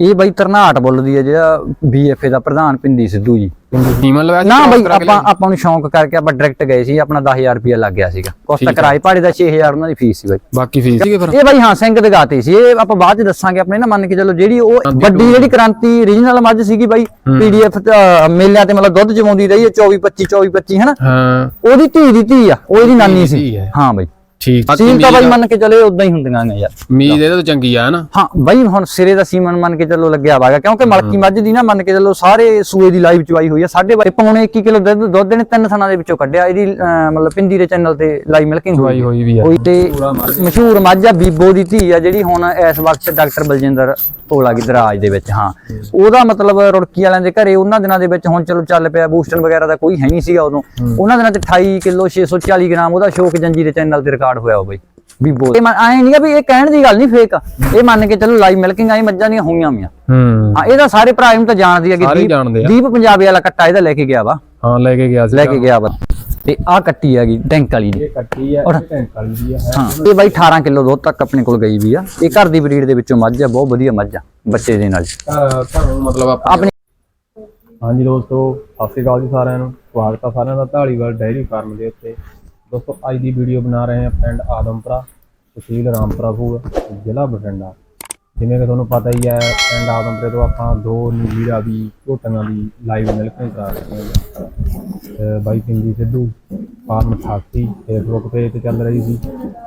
ਇਹ ਬਾਈ ਤਰਨਾਟ ਬੋਲਦੀ ਹੈ ਜਿਹੜਾ ਬੀਐਫਏ ਦਾ ਪ੍ਰਧਾਨ ਪਿੰਦੀ ਸਿੱਧੂ ਜੀ। ਨੀਮਨ ਲਵਾਇਆ ਨਾ ਬਾਈ ਆਪਾਂ ਆਪਾਂ ਨੂੰ ਸ਼ੌਂਕ ਕਰਕੇ ਆਪਾਂ ਡਾਇਰੈਕਟ ਗਏ ਸੀ ਆਪਣਾ 10000 ਰੁਪਇਆ ਲੱਗ ਗਿਆ ਸੀਗਾ। ਹੈ। ਕਿਰਾਏ ਭਾੜੇ ਦਾ 6000 ਉਹਨਾਂ ਦੀ ਫੀਸ ਸੀ ਬਾਈ। ਬਾਕੀ ਫੀਸ ਸੀਗੇ ਫਿਰ? ਇਹ ਬਾਈ ਹਾਂ ਸਿੰਘ ਦਗਾਤੇ ਸੀ। ਇਹ ਆਪਾਂ ਬਾਅਦ ਚ ਦੱਸਾਂਗੇ ਆਪਣੇ ਨਾ ਮੰਨ ਕੇ ਚੱਲੋ ਜਿਹੜੀ ਉਹ ਵੱਡੀ ਜਿਹੜੀ ਕ੍ਰਾਂਤੀ ਰੀਜਨਲ ਮੱਝ ਸੀਗੀ ਬਾਈ ਪੀਡੀਐਫ ਮੇਲਿਆਂ ਤੇ ਮਤਲਬ ਦੁੱਧ ਜਮਾਉਂਦੀ ਰਹੀ ਹੈ 24 25 24 25 ਹਨਾ? ਹਾਂ। ਉਹਦੀ ਧੀ ਦੀ ਧੀ ਆ ਉਹ ਇਹਦੀ ਨਾਨੀ ਸੀ। ਹਾਂ ਬਾਈ। ਠੀਕ। ਸੀਲ ਤਾਂ ਬਾਈ ਮੰਨ ਕੇ ਚੱਲੇ ਉਦਾਂ ਹੀ ਹੁੰਦੀਆਂ ਨੇ ਯਾਰ। ਉਮੀਦ ਇਹਦੇ ਤੋਂ ਚੰਗੀ ਆ ਨਾ ਹਾਂ ਬਾਈ ਹੁਣ ਸਿਰੇ ਦਾ ਸੀਮਨ ਮੰਨ ਕੇ ਚੱਲੋ ਲੱਗਿਆ ਵਾਗਾ ਕਿਉਂਕਿ ਮਲਕੀ ਮੱਝ ਦੀ ਨਾ ਮੰਨ ਕੇ ਚੱਲੋ ਸਾਰੇ ਸੂਏ ਦੀ ਲਾਈਵ ਚਵਾਈ ਹੋਈ ਆ ਸਾਡੇ ਬਾਈ ਪੌਣੇ 1 ਕਿਲੋ ਦੁੱਧ ਦੁੱਧ ਨੇ ਤਿੰਨ ਥਣਾ ਦੇ ਵਿੱਚੋਂ ਕੱਢਿਆ ਇਹਦੀ ਮਤਲਬ ਪਿੰਦੀ ਦੇ ਚੈਨਲ ਤੇ ਲਾਈਵ ਮਿਲਕਿੰਗ ਚਵਾਈ ਹੋਈ ਵੀ ਆ। ਹੋਈ ਤੇ ਮਸ਼ਹੂਰ ਮੱਝ। ਆ ਬੀਬੋ ਦੀ ਧੀ ਆ ਜਿਹੜੀ ਹੁਣ ਇਸ ਵਕਤ ਡਾਕਟਰ ਬਲਜਿੰਦਰ ਆ ਗਈ ਦਰਾਜ ਦੇ ਵਿੱਚ ਹਾਂ। ਉਹਦਾ ਮਤਲਬ ਰੁੜਕੀ ਵਾਲਿਆਂ ਦੇ ਘਰੇ ਉਹਨਾਂ ਦਿਨਾਂ ਦੇ ਵਿੱਚ ਹੁਣ ਚਲੋ ਚੱਲ ਪਿਆ ਬੂਸਟਰ ਵਗੈਰਾ ਦਾ ਕੋਈ ਹੈ ਨਹੀਂ ਸੀਗਾ ਉਦੋਂ। ਉਹਨਾਂ ਦਿਨਾਂ ਤੇ 28 ਕਿਲੋ 640 ਗ੍ਰਾਮ ਉਹਦਾ ਸ਼ੋਕ ਜੰਜੀ ਦੇ ਚੈਨਲ ਤੇ ਰਿਕਾਰਡ ਹੋਇਆ ਉਹ ਬਈ ਬੀਬੋ ਇਹ ਐ ਨਹੀਂ ਆ ਵੀ ਇਹ ਕਹਿਣ ਦੀ ਗੱਲ ਨਹੀਂ ਫੇਕ ਇਹ ਮੰਨ ਕੇ ਚਲੋ ਲਾਈਵ ਮਿਲਕਿੰਗ ਆਈ ਮੱਝਾਂ ਦੀਆਂ ਹੋਈਆਂ ਵੀਆਂ। ਹੂੰ। ਹਾਂ ਇਹਦਾ ਸਾਰੇ ਭਰਾ ਇਹਨੂੰ ਤਾਂ ਜਾਣਦੀ ਆ ਕਿ ਦੀਪ ਆ। ਪੰਜਾਬੀ ਵਾਲਾ ਕੱਟਾ ਇਹਦਾ ਲੈ ਕੇ ਗਿਆ ਵਾ। ਹਾਂ ਲੈ ਕੇ ਗਿਆ ਸੀ। ਲੈ ਕੇ ਗਿਆ ਵਾ। ਤੇ ਆਹ ਕੱਟੀ ਹੈਗੀ ਟੈਂਕ ਵਾਲੀ ਦੀ। ਕੱਟੀ ਆ ਔਰ- ਟੈਂਕ ਵਾਲੀ ਦੀ ਆ ਹਾਂ। ਇਹ ਬਾਈ 18 ਕਿਲੋ ਦੁੱਧ ਤੱਕ ਆਪਣੇ ਕੋਲ ਗਈ ਵੀ ਆ। ਇਹ ਘਰ ਦੀ ਬਰੀਡ ਦੇ ਵਿੱਚੋਂ ਮੱਝ ਆ ਬਹੁਤ ਵਧੀਆ ਮੱਝ ਆ ਬੱਚੇ ਦੇ ਨਾਲ। ਤੁਹਾਨੂੰ ਮਤਲਬ ਆਪਾਂ ਆਪਣੀ ਹਾਂਜੀ ਦੋਸਤੋ ਸਤਿ ਸ਼੍ਰੀ ਅਕਾਲ ਜੀ ਸਾਰਿਆਂ ਨੂੰ। ਸਵਾਗਤ ਹੈ ਸਾਰਿਆਂ ਦਾ ਢਾਲੀਵਾਲ ਡੈਰੀ ਫਾਰਮ ਦੇ ਉੱਤੇ। ਦੋਸਤੋ, ਅੱਜ ਦੀ ਵੀਡੀਓ ਬਣਾ ਰਹੇ ਹਾਂ ਪਿੰਡ ਆਦਮਪੁਰਾ, ਤਹਿਸੀਲ ਰਾਮਪੁਰਾ ਫੂਲ ਜ਼ਿਲ੍ਹਾ ਬਠਿੰਡਾ। ਜਿਵੇਂ ਕਿ ਤੁਹਾਨੂੰ ਪਤਾ ਹੀ ਹੈ, ਪਿੰਡ ਆਦਮਪੁਰੇ ਤੋਂ ਆਪਾਂ ਦੋ ਨੀਲੀ ਰਾਵੀ ਝੋਟੀਆਂ ਦੀ ਲਾਈਵ ਮਿਲ ਕੇ ਕਰਾ ਰਹੇ ਹਾਂ। ਤੇ ਬਾਈ Pindi Sidhu, farm 88 Facebook page ਤੇ ਚੱਲ ਰਹੀ ਸੀ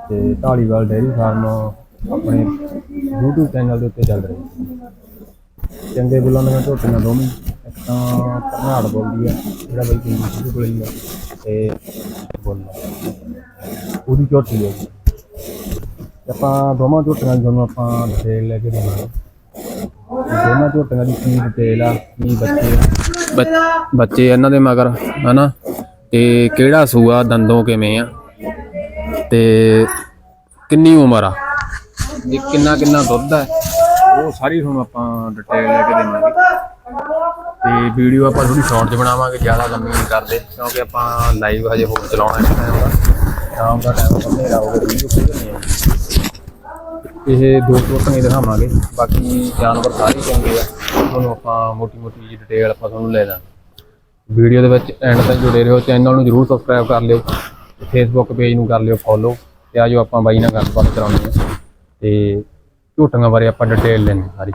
ਤੇ ਢਾਲੀਵਾਲ ਡੈਰੀ ਫਾਰਮ ਆਪਣੇ YouTube ਚੈਨਲ ਦੇ ਉੱਤੇ ਚੱਲ ਰਹੀ ਸੀ। ਚੰਗੇ ਬੁੱਲਾਂ ਦੀਆਂ ਝੋਟੀਆਂ ਦੋਵੇਂ। ਇੱਕ ਤਾਂ ਕਰਨਾੜ ਬੋਲਦੀ ਆ ਜਿਹੜਾ ਬਈ ਪਿੰਡੀ ਸਿੱਧੂ ਕੋਲ ਹੀ ਆ ਤੇ ਬੋਲਦਾ ਉਹਦੀ ਝੋਟੀ ਹੈ ਜੀ। ਆਪਾਂ ਦੋਵਾਂ ਝੋਟੀਆਂ ਦੀ ਤੁਹਾਨੂੰ ਆਪਾਂ ਡਿਟੇਲ ਲੈ ਕੇ ਦੇਵਾਂਗੇ। ਦੋਨਾਂ ਝੋਟੀਆਂ ਦੀ ਕੀ ਡਿਟੇਲ ਆ ਕੀ ਬੱਚੇ ਆ। ਬੱਚ- ਬੱਚੇ ਇਹਨਾਂ ਦੇ ਮਗਰ ਹਨਾ? ਤੇ ਕਿਹੜਾ ਸੂਆ ਦੰਦੋਂ ਕਿਵੇਂ ਆ? ਤੇ ਕਿੰਨੀ ਉਮਰ ਆ? ਇਹ ਕਿੰਨਾ ਕਿੰਨਾ ਦੁੱਧ ਹੈ ਉਹ ਸਾਰੀ ਤੁਹਾਨੂੰ ਆਪਾਂ ਡਿਟੇਲ ਲੈ ਕੇ ਦੇਵਾਂਗੇ। ਤੇ ਵੀਡੀਓ ਆਪਾਂ ਥੋੜੀ ਸ਼ਾਰਟ 'ਚ ਬਣਾਵਾਂਗੇ, ਜ਼ਿਆਦਾ ਲੰਮੀ ਨਹੀਂ ਕਰਦੇ, ਕਿਉਂਕਿ ਆਪਾਂ ਲਾਈਵ ਹਜੇ ਹੋਰ ਚਲਾਉਣਾ ਹੈ ਟਾਈਮ ਦਾ। ਸ਼ਾਮ ਦਾ ਟਾਈਮ ਹਨੇਰਾ ਹੋ ਵੀਡੀਓ ਖੋਲਣੀ ਹੈ ਇਹ ਦੋ ਝੋਟੀਆਂ ਹੀ ਦਿਖਾਵਾਂਗੇ, ਬਾਕੀ ਜਾਨਵਰ ਸਾਰੇ ਚੰਗੇ ਆ। ਤੁਹਾਨੂੰ ਆਪਾਂ ਮੋਟੀ ਮੋਟੀ ਜੀ ਡਿਟੇਲ ਆਪਾਂ ਤੁਹਾਨੂੰ ਲੈ ਦਾਂਗੇ। ਵੀਡੀਓ ਦੇ ਵਿੱਚ ਐਂਡ ਤੱਕ ਜੁੜੇ ਰਹੋ ਚੈਨਲ ਨੂੰ ਜਰੂਰ ਸਬਸਕ੍ਰਾਈਬ ਕਰ ਲਿਓ ਫੇਸਬੁੱਕ ਪੇਜ ਨੂੰ ਕਰ ਲਿਓ ਫੋਲੋ ਤੇ ਆਜੋ ਆਪਾਂ ਬਾਈ ਨਾਲ ਗੱਲਬਾਤ ਕਰਾਉਂਦੇ ਹਾਂ। ਤੇ ਝੋਟੀਆਂ ਬਾਰੇ ਆਪਾਂ ਡਿਟੇਲ ਲੈਣੀ ਸਾਰੀ।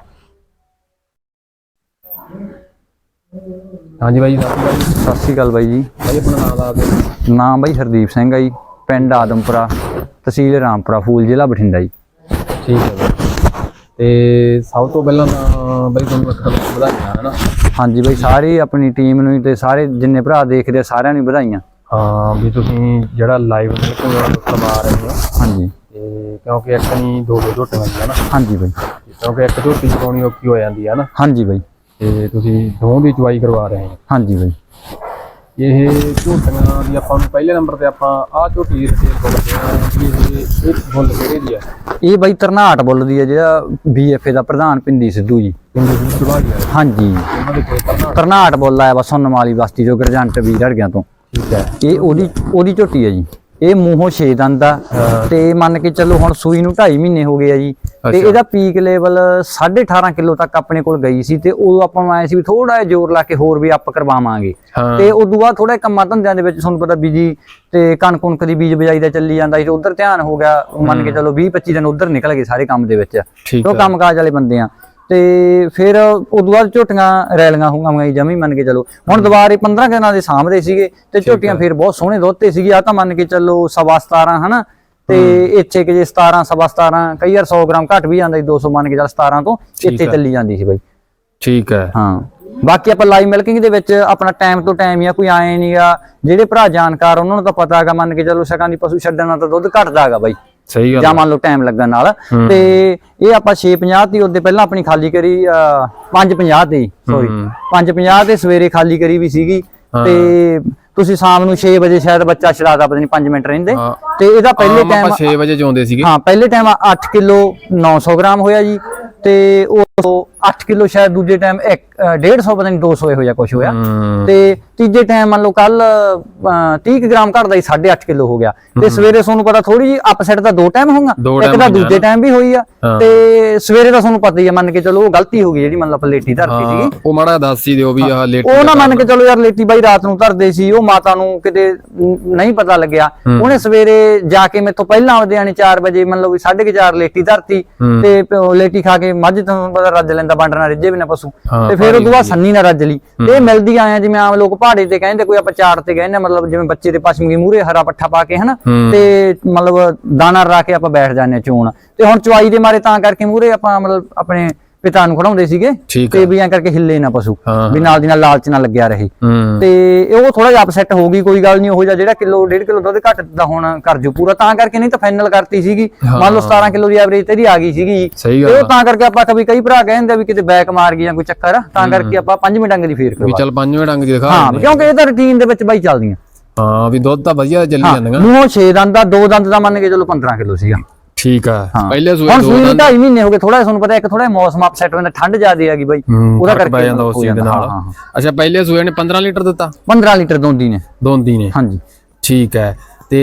ਹਾਂਜੀ ਬਾਈ ਸਤਿ ਸ਼੍ਰੀ ਅਕਾਲ ਜੀ। ਸਤਿ ਸ੍ਰੀ ਅਕਾਲ ਬਾਈ ਜੀ। ਬਾਈ ਆਪਣਾ ਨਾਮ ਦੱਸ ਦਿਓ। ਨਾਮ ਬਾਈ ਹਰਦੀਪ ਸਿੰਘ ਆ ਜੀ ਪਿੰਡ ਆਦਮਪੁਰਾ ਤਹਿਸੀਲ ਰਾਮਪੁਰਾ ਫੂਲ ਜ਼ਿਲ੍ਹਾ ਬਠਿੰਡਾ ਜੀ। ਠੀਕ ਹੈ ਬਾਈ। ਤੇ ਸਭ ਤੋਂ ਪਹਿਲਾਂ ਤਾਂ ਬਾਈ ਤੁਹਾਨੂੰ ਇੱਕ ਤਰ੍ਹਾਂ ਵਧਾਈਆਂ ਹਨਾ? ਹਾਂਜੀ ਬਾਈ ਸਾਰੀ ਆਪਣੀ ਟੀਮ ਨੂੰ ਤੇ ਸਾਰੇ ਜਿੰਨੇ ਭਰਾ ਦੇਖਦੇ ਆ ਸਾਰਿਆਂ ਨੂੰ ਵਧਾਈਆਂ। ਹਾਂ ਵੀ ਤੁਸੀਂ ਜਿਹੜਾ ਲਾਈਵ ਵਾਲਾ ਕਰਵਾ ਰਹੇ। ਹੋ ਹਾਂਜੀ। ਤੇ ਕਿਉਂਕਿ ਇੱਕ ਨਹੀਂ ਦੋ ਦੋ ਝੋਟੀਆਂ ਹੁੰਦੀਆਂ ਨਾ। ਹਾਂਜੀ ਬਾਈ। ਕਿਉਂਕਿ ਇੱਕ ਝੋਟੀ ਚਕਾਉਣੀ ਔਖੀ ਹੋ ਜਾਂਦੀ ਹੈ ਨਾ। ਹਾਂਜੀ ਬਾਈ। ਤੇ ਤੁਸੀਂ ਦੋ ਦੀ ਚਵਾਈ ਕਰਵਾ ਰਹੇ ਹੋ। ਹਾਂਜੀ ਬਾਈ। ਇਹ ਝੋਟੀਆਂ ਦੀ ਆਪਾਂ ਨੂੰ ਪਹਿਲੇ ਨੰਬਰ ਤੇ ਆਪਾਂ ਆਹ ਝੋਟੀ ਦੀ ਰਿਟੇਲ ਬੋਲਦੇ ਕਿ ਇਹ ਇਹ ਬੁੱਲ ਕਿਹੜੇ ਦੀ ਹੈ ਇਹ ਬਾਈ ਤਰਨਾਟ ਬੋਲਦੀ ਹੈ ਜਿਹੜਾ ਬੀਐਫਏ ਦਾ ਪ੍ਰਧਾਨ ਪਿੰਦੀ ਸਿੱਧੂ ਜੀ। ਹਾਂਜੀ। ਉਹਨਾਂ ਦੇ ਕੋਲ ਕਰਨਾ ਤਰਨਾਟ ਬੋਲਾ ਬਸ ਸੁਣਨ ਵਾਲੀ ਬਸਤੀ ਜੋ ਗਰਜੰਟ ਵੀਰ ਹੜਗਿਆਂ ਤੋਂ। ਠੀਕ ਹੈ। ਇਹ ਉਹਦੀ ਉਹਦੀ ਝੋਟੀ ਹੈ ਜੀ। ਇਹ ਮੂੰਹੋਂ ਛੇ ਦੰਦ। ਆ ਤੇ ਮੰਨ ਕੇ ਚੱਲੋ ਹੁਣ ਸੂਈ ਨੂੰ 2.5 ਮਹੀਨੇ ਹੋ ਗਏ ਆ ਜੀ। ਤੇ। ਇਹਦਾ ਪੀਕ ਲੈਵਲ 18.5 ਕਿਲੋ ਤੱਕ ਆਪਣੇ ਕੋਲ ਗਈ ਸੀ ਤੇ ਉਦੋਂ ਆਪਾਂ ਨੂੰ ਆਏ ਸੀ ਵੀ ਥੋੜਾ ਜਿਹਾ ਜ਼ੋਰ ਲਾ ਕੇ ਹੋਰ ਵੀ ਅਪ ਕਰਵਾਵਾਂਗੇ। ਤੇ ਉਦੋਂ ਬਾਅਦ ਥੋੜਾ ਕੰਮਾਂ ਧੰਦਿਆਂ ਦੇ ਵਿੱਚ ਤੁਹਾਨੂੰ ਪਤਾ ਬੀਜੀ ਤੇ ਕਣਕ ਕੁਣਕ ਦੀ ਬੀਜ ਬਜਾਈ ਦਾ ਚੱਲੀ ਜਾਂਦਾ ਸੀ ਤੇ ਉਧਰ ਧਿਆਨ ਹੋ ਗਿਆ। ਮੰਨ ਕੇ ਚੱਲੋ 20 25 ਦਿਨ ਉਧਰ ਨਿਕਲ ਗਏ ਸਾਰੇ ਕੰਮ ਦੇ ਵਿੱਚ। ਉਹ ਹੈ ਕੰਮਕਾਜ ਵਾਲੇ ਬੰਦੇ ਆ। ਤੇ ਫਿਰ ਉਦੋਂ ਬਾਅਦ ਝੋਟੀਆਂ ਰੈਲੀਆਂ ਹੋਊਗੀਆਂ ਜਮੀ ਮੰਨ ਕੇ ਚੱਲੋ। ਹੁਣ ਦੁਬਾਰੇ 15 ਦਿਨਾਂ ਦੇ ਸਾਹਮਣੇ ਸੀਗੇ ਤੇ ਝੋਟੀਆਂ ਫਿਰ ਬਹੁਤ ਸੋਹਣੇ ਦੁੱਧਤੇ ਸੀਗੀ। ਆ ਤਾਂ ਮੰਨ ਕੇ ਚੱਲੋ ਸਵਾ 17 ਹਨਾ? ਤੇ ਇੱਥੇ ਕਿ ਜੇ 17 ਸਵਾ 17 ਕਈ ਵਾਰ 100 ਗ੍ਰਾਮ ਘਟ ਵੀ ਜਾਂਦਾ ਸੀ 200 ਮੰਨ ਕੇ ਚੱਲ 17 ਤੋਂ ਇੱਥੇ। ਚੱਲੀ ਜਾਂਦੀ ਸੀ ਬਾਈ। ਠੀਕ ਹੈ। ਹਾਂ। ਬਾਕੀ ਆਪਾਂ ਲਾਈਵ ਮਿਲਕਿੰਗ ਦੇ ਵਿੱਚ ਆਪਣਾ ਟਾਈਮ ਤੋਂ ਟਾਈਮ ਹੀ ਆ ਕੋਈ ਆਏ ਨਹੀਂਗਾ ਜਿਹੜੇ ਭਰਾ ਜਾਣਕਾਰ ਉਹਨਾਂ ਨੂੰ ਤਾਂ ਪਤਾ ਹੈਗਾ ਮੰਨ ਕੇ ਚੱਲੋ ਸਕਾਂ ਦੀ ਪਸ਼ੂ ਛੱਡਣ ਤਾਂ ਦੁੱਧ ਘਟਦਾ ਹੈਗਾ ਬਾਈ। ਸਹੀ ਗੱਲ ਜਾਂ ਮੰਨ ਲਓ ਟਾਈਮ ਲੱਗਣ ਨਾਲ। ਤੇ ਇਹ ਆਪਾਂ 650 ਦੀ ਉਹਦੇ ਪਹਿਲਾਂ ਆਪਣੀ ਖਾਲੀ ਕਰੀ 550 ਤੇ ਸੌਰੀ 550 ਤੇ ਸਵੇਰੇ ਖਾਲੀ ਕਰੀ ਵੀ ਸੀਗੀ। ਤੇ ਤੁਸੀਂ ਸ਼ਾਮ ਨੂੰ 6 ਵਜੇ ਸ਼ਾਇਦ ਬੱਚਾ ਛੜਾਦਾ ਪਤਾ ਨਹੀਂ 5 ਮਿੰਟ ਰਹਿੰਦੇ। ਤੇ ਇਹਦਾ ਪਹਿਲੇ ਆਮ ਆਪਾਂ ਟਾਈਮ 6 ਵਜੇ ਜਾਉਂਦੇ ਸੀਗੇ। ਹਾਂ ਪਹਿਲੇ ਟਾਈਮ 8 ਕਿਲੋ 900 ਗ੍ਰਾਮ ਹੋਇਆ ਜੀ। ਤੇ ਉਹ 8 ਕਿਲੋ ਸ਼ਾਇਦ ਦੂਜੇ ਟਾਈਮ 150 ਪਤਾ ਨਹੀਂ 200 ਇਹੋ ਜਿਹਾ ਕੁਝ ਹੋਇਆ। ਤੇ ਤੀਜੇ ਟਾਈਮ ਮੰਨ ਲਓ ਕੱਲ 30 ਕੁ ਗ੍ਰਾਮ ਘਟਦਾ ਹੀ 8.5 ਕਿਲੋ ਹੋ ਗਿਆ। ਤੇ ਸਵੇਰੇ ਤੁਹਾਨੂੰ ਪਤਾ ਥੋੜੀ ਜੀ ਅਪਸੈਟ ਤਾਂ ਦੋ ਟਾਈਮ ਹੋਊਗਾ ਇੱਕ ਤਾਂ ਦੂਜੇ ਟਾਈਮ ਵੀ ਹੋਈ ਆ। ਤੇ ਸਵੇਰੇ ਤਾਂ ਤੁਹਾਨੂੰ ਪਤਾ ਹੀ ਆ ਮੰਨ ਕੇ ਚਲੋ ਉਹ ਗਲਤੀ ਹੋ ਗਈ ਜਿਹੜੀ ਮੰਨ ਲਓ ਪਲੇਟੀ ਧਰਤੀ ਹਾਂ ਉਹ ਮਾੜਾ ਦੱਸ ਹੀ ਦਿਓ ਵੀ ਆਹ ਲੇਟ ਉਹ ਨਾ ਮੰਨ ਕੇ ਚਲੋ ਯਾਰ ਲੇਟੀ ਬਾਈ ਰਾਤ ਨੂੰ ਧਰਦੇ ਸੀ ਉਹ ਮਾਤਾ ਨੂੰ ਕਿਤੇ ਨਹੀਂ ਪਤਾ ਲੱਗਿਆ। ਉਹਨੇ ਸਵੇਰੇ ਜਾ ਕੇ ਮੇਥੋਂ ਪਹਿਲਾਂ ਆਉਂਦੇ ਆਣੇ 4 ਵਜੇ ਮੰਨ ਲਓ ਵੀ 4:30 ਲੇਟੀ ਧਰਤੀ। ਤੇ ਤੇ ਲੇਟੀ ਖਾ ਕੇ ਮੱਝ ਤੁਹਾਨੂੰ ਪਤਾ ਰੱਜ ਲੈਂਦਾ ਬਾਂਡਣਾ ਰਿੱਜੇ ਵੀ ਨਾ ਪਸ਼ੂ। ਹਾਂ, ਤੇ ਫਿਰ ਉਹ ਬਾਅਦ ਸੰਨੀ ਨਾ ਰੱਜ ਲਈ। ਇਹ ਮਿਲਦੀ ਆਇਆ ਜਿਵੇਂ ਆਮ ਲੋਕ ਪਹਾੜੇ ਤੇ ਕਹਿੰਦੇ ਕੋਈ ਆਪਾਂ ਚਾਰ ਤੇ ਕਹਿੰਦੇ ਮਤਲਬ ਜਿਵੇਂ ਬੱਚੇ ਦੇ ਪਸ਼ਮੀ ਮੂਰੇ ਹਰਾ ਪੱਠਾ ਪਾ ਕੇ ਹਨਾ। ਤੇ ਮਤਲਬ ਦਾਣਾ ਰਾ ਕੇ ਆਪਾਂ ਬੈਠ ਜਾਂਦੇ ਚੋਣ। ਤੇ ਹੁਣ ਚੁਆਈ ਦੇ ਮਾਰੇ ਤਾਂ ਕਰਕੇ ਮੂਰੇ ਆਪਾਂ ਮਤਲਬ ਆਪਣੇ ਪਿਤਾ ਨੂੰ ਖੜਾਉਂਦੇ ਸੀਗੇ ਤੇ ਵੀ ਐਂ ਕਰਕੇ ਹਿੱਲੇ ਨਾ ਪਸ਼ੂ। ਵੀ ਨਾਲ ਦੀ ਨਾਲ ਲਾਲਚ ਨਾ ਲੱਗਿਆ ਰਹੇ। ਤੇ ਉਹ ਥੋੜਾ ਜਿਹਾ ਅਪਸੈਟ ਹੋ ਗਈ ਕੋਈ ਗੱਲ ਨਹੀਂ ਉਹ ਜਿਹਾ ਜਿਹੜਾ ਕਿਲੋ ਡੇਢ ਕਿਲੋ ਦੁੱਧ ਘੱਟ ਦਾ ਹੁਣ ਕਰ ਜੂ ਪੂਰਾ ਤਾਂ ਕਰਕੇ ਨਹੀਂ ਤਾਂ ਫਾਈਨਲ ਕਰਤੀ ਸੀਗੀ। ਮੰਨ ਲਓ 17 ਕਿਲੋ ਦੀ ਐਵਰੇਜ ਤੇਰੀ ਆ ਗਈ ਸੀਗੀ। ਤੇ ਉਹ ਤਾਂ ਕਰਕੇ ਆਪਾਂ ਕभी ਕਈ ਭਰਾ ਕਹਿੰਦੇ ਵੀ ਕਿਤੇ ਬੈਕ ਮਾਰ ਗਈ ਜਾਂ ਕੋਈ ਚੱਕਰ ਤਾਂ ਕਰਕੇ ਆਪਾਂ ਪੰਜਵੇਂ ਡੰਗ ਦੀ ਫੇਰ ਵੀ ਕਰਵਾ ਚੱਲ ਪੰਜਵੇਂ ਡੰਗ ਦੀ ਦਿਖਾ ਹਾਂ ਕਿਉਂਕਿ ਇਹ ਤਾਂ ਰੁਟੀਨ ਦੇ ਵਿੱਚ ਬਾਈ ਚੱਲਦੀਆਂ। ਹਾਂ ਵੀ ਦੁੱਧ ਤਾਂ ਵਧੀਆ ਚੱਲੀ ਜਾਂਦੀਆਂ ਮੂੰਹੋਂ 6 ਦੰਦ ਦਾ 2 ਦੰਦ ਦਾ ਮੰਨ ਕੇ ਚਲੋ 15 ਕਿਲੋ ਸੀਗਾ। ਠੀਕ ਆ। ਹਾਂ। ਪਹਿਲੇ ਸੂਏ ਹੁਣ ਦੋ ਸੂਈ ਨੂੰ ਦੰਦ 2.5 ਮਹੀਨੇ ਹੋ ਗਏ ਥੋੜਾ ਤੁਹਾਨੂੰ ਪਤਾ ਇੱਕ ਥੋੜਾ ਮੌਸਮ ਅਪਸੈਟ ਹੋ ਜਾਂਦਾ ਠੰਡ ਜ਼ਿਆਦੇ ਆ ਗਈ ਬਾਈ। ਹੂੰ, ਉਹਦਾ ਫ਼ਰਕ ਪੈ ਕਰਕੇ ਜਾਂਦਾ ਉਸ ਹੋ ਚੀਜ਼ ਦੇ ਜਾਂਦਾ, ਨਾਲ। ਹਾਂ। ਅੱਛਾ ਪਹਿਲੇ ਸੂਏ ਨੇ 15 ਲੀਟਰ ਦਿੱਤਾ? 15 ਲੀਟਰ ਦੋਂਦੀ ਨੇ। ਦੋਂਦੀ ਨੇ। ਹਾਂਜੀ। ਠੀਕ ਹੈ। ਤੇ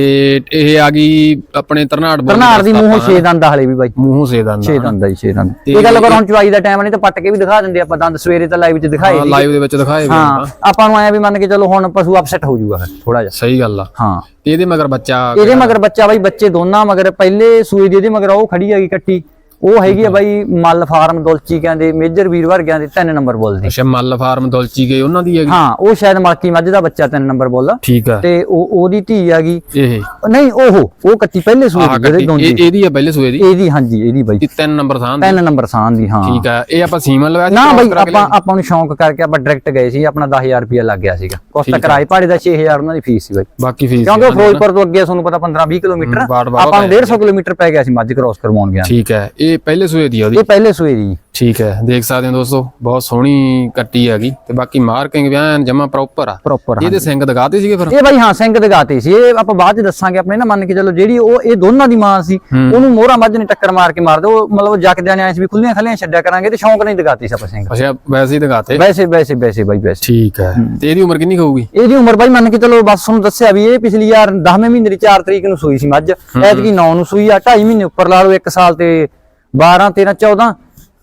ਇਹ ਆ ਗਈ ਆਪਣੇ ਤਰਨਾੜ ਬੋਲੀ ਕਰਨਾੜ ਦੀ ਮੂੰਹੋਂ 6 ਦੰਦ ਆ ਹਲੇ ਵੀ ਬਾਈ। ਮੂੰਹੋਂ ਸੇ ਦੰਦ 6 ਦੰਦ ਆ ਜੀ 6 ਦੰਦ। ਇਹ ਗੱਲ ਕਰ ਹੁਣ ਚੁਆਈ ਦਾ ਟਾਈਮ ਨਹੀਂ ਤਾਂ ਪੱਟ ਕੇ ਵੀ ਦਿਖਾ ਦਿੰਦੇ ਆਪਾਂ ਦੰਦ ਸਵੇਰੇ ਤਾਂ ਲਾਈਵ 'ਚ ਦਿਖਾਏ ਸੀ। ਲਾਈਵ ਦੇ ਵਿੱਚ ਦਿਖਾਏ ਹਾਂ ਹਾਂ ਆਪਾਂ। ਨੂੰ ਆਇਆ ਵੀ ਮੰਨ ਕੇ ਚਲੋ ਹੁਣ ਪਸ਼ੂ ਅਪਸੈਟ ਹੋ ਜਾਊਗਾ ਫਿਰ ਥੋੜਾ ਜਿਹਾ। ਸਹੀ ਗੱਲ ਆ। ਹਾਂ। ਤੇ ਇਹਦੇ ਮਗਰ ਬੱਚਾ ਇਹਦੇ ਮਗਰ ਬੱਚਾ ਬਾਈ ਬੱਚੇ ਦੋਨਾਂ ਮਗਰ ਪਹਿਲੇ ਸੂਏ ਦੀ ਇਹਦੇ ਮਗਰ ਉਹ ਖੜੀ ਹੈਗੀ ਕੱਟੀ ਉਹ ਹੈਗੀ ਆ ਬਾਈ ਮੱਲ ਫਾਰਮ ਦੁਲਚੀ ਕਹਿੰਦੇ ਮੇਜਰ ਵੀਰ ਵਰਗਿਆਂ ਦੇ 3 ਨੰਬਰ ਬੋਲਦੀ ਅੱਛਾ ਮੱਲ ਫਾਰਮ ਦੁਲਚੀ ਗਏ ਉਹਨਾਂ ਦੀ ਹੈਗੀ? ਹਾਂ ਉਹ ਸ਼ਾਇਦ ਮਲਕੀ ਮੱਝ ਦਾ ਬੱਚਾ 3 ਨੰਬਰ ਬੋਲਦਾ ਠੀਕ ਆ। ਤੇ ਉਹ ਉਹਦੀ ਧੀ ਹੈਗੀ। ਇਹ। ਨਹੀਂ ਉਹ ਉਹ ਕੱਟੀ ਪਹਿਲੇ ਸੂਏ ਦੀ ਇਹ- ਇਹਦੀ ਆ ਪਹਿਲੇ ਸੂਏ ਦੀ? ਇਹਦੀ ਹਾਂਜੀ ਇਹਦੀ ਬਾਈ। ਇਹ ਤਿੰਨ ਨੰਬਰ ਥਾਂ ਦੀ? 3 ਨੰਬਰ ਸਾਂ ਦੀ ਹਾਂ। ਠੀਕ ਆ। ਇਹ ਆਪਾਂ ਸੀਮਨ ਲਵਾਇਆ ਸੀ ਨਾ ਬਈ ਆਪਾਂ ਆਪਾਂ ਨੂੰ ਸ਼ੌਂਕ ਕਰਕੇ ਆਪਾਂ ਡਾਇਰੈਕਟ ਗਏ ਸੀ ਆਪਣਾ 10000 ਰੁਪਏ ਲੱਗ ਗਿਆ ਸੀਗਾ। ਤਾਂ ਕਿਰਾਏ ਭਾੜੇ ਦਾ 6000 ਉਹਨਾਂ ਦੀ ਫੀਸ ਸੀ ਬਾਈ। ਬਾਕੀ ਫੀਸ ਕਿਉਂਕਿ ਫਿਰੋਜ਼ਪੁਰ ਤੋਂ ਅੱਗੇ ਤੁਹਾਨੂੰ ਪਤਾ 15 20 ਕਿਲੋਮੀਟਰ ਆਪਾਂ ਨੂੰ 150 ਕਿਲੋਮੀਟਰ ਪੈ ਗਿਆ ਸੀ ਮੱਝ ਕ੍ਰੋਸ ਕਰਵਾਉਣ ਗਿਆ। ਠੀਕ ਹੈ ਇਹ ਪਹਿਲੇ ਸੂਏ ਦੀ ਆ ਉਹਦੀ? ਇਹ ਪਹਿਲੇ ਸੂਏ ਦੀ। ਠੀਕ ਹੈ ਦੇਖ ਸਕਦੇ ਹੋ ਦੋਸਤੋ ਬਹੁਤ ਸੋਹਣੀ ਕੱਟੀ ਹੈਗੀ ਤੇ ਬਾਕੀ ਮਾਰਕਿੰਗ ਵੀ ਐਨ ਜਮਾ ਪ੍ਰੋਪਰ ਆ। ਪ੍ਰੋਪਰ ਇਹਦੇ ਸਿੰਘ ਦਿਖਾਤੇ ਸੀਗੇ ਫਿਰ? ਇਹ ਬਾਈ ਹਾਂ ਸਿੰਘ ਦਗਾਤੇ ਸੀ। ਇਹ ਆਪਾਂ ਬਾਅਦ ਚ ਦੱਸਾਂਗੇ ਆਪਣੇ ਨਾ ਮੰਨ ਕੇ ਚਲੋ ਜਿਹੜੀ ਉਹ ਇਹ ਦੋਨਾਂ ਦੀ ਮਾਂ ਸੀ। ਉਹਨੂੰ ਮੋਹਰਾ ਮੱਝ ਨੇ ਟੱਕਰ ਮਾਰ ਕੇ ਮਾਰ ਦੋ ਉਹ ਮਤਲਬ ਜੱਕਦਿਆਂ ਨੇ ਐਂ ਸੀ ਵੀ ਖੁੱਲੀਆਂ ਖੱਲੀਆਂ ਛੱਡਿਆ ਕਰਾਂਗੇ ਤੇ ਸ਼ੌਂਕ ਨਹੀਂ ਦਗਾਤੀ ਸੀ ਆਪਾਂ ਸਿੰਘ। ਅੱਛਾ ਵੈਸੇ ਹੀ ਦਿਖਾਤੇ? ਵੈਸੇ ਵੈਸੇ ਵੈਸੇ ਬਾਈ ਵੈਸੇ। ਠੀਕ ਹੈ। ਤੇ ਇਹਦੀ ਉਮਰ ਕਿੰਨੀ ਹੋਊਗੀ? ਇਹਦੀ ਉਮਰ ਬਾਈ ਮੰਨ ਕੇ ਚਲੋ ਬਸ ਤੁਹਾਨੂੰ ਦੱਸਿਆ ਵੀ ਇਹ ਪਿਛਲੀ ਯਾਰ 10ਵੇਂ ਮਹੀਨੇ ਦੀ 4 ਤਰੀਕ ਨੂੰ ਸੂਈ ਸੀ ਮੱਝ। ਐਤਕੀ 9 ਨੂੰ ਸੂਈ ਆ 2.5 ਮਹੀਨੇ ਉੱਪਰ ਲਾ ਲਓ 1 ਸਾਲ ਤੇ 12 13 14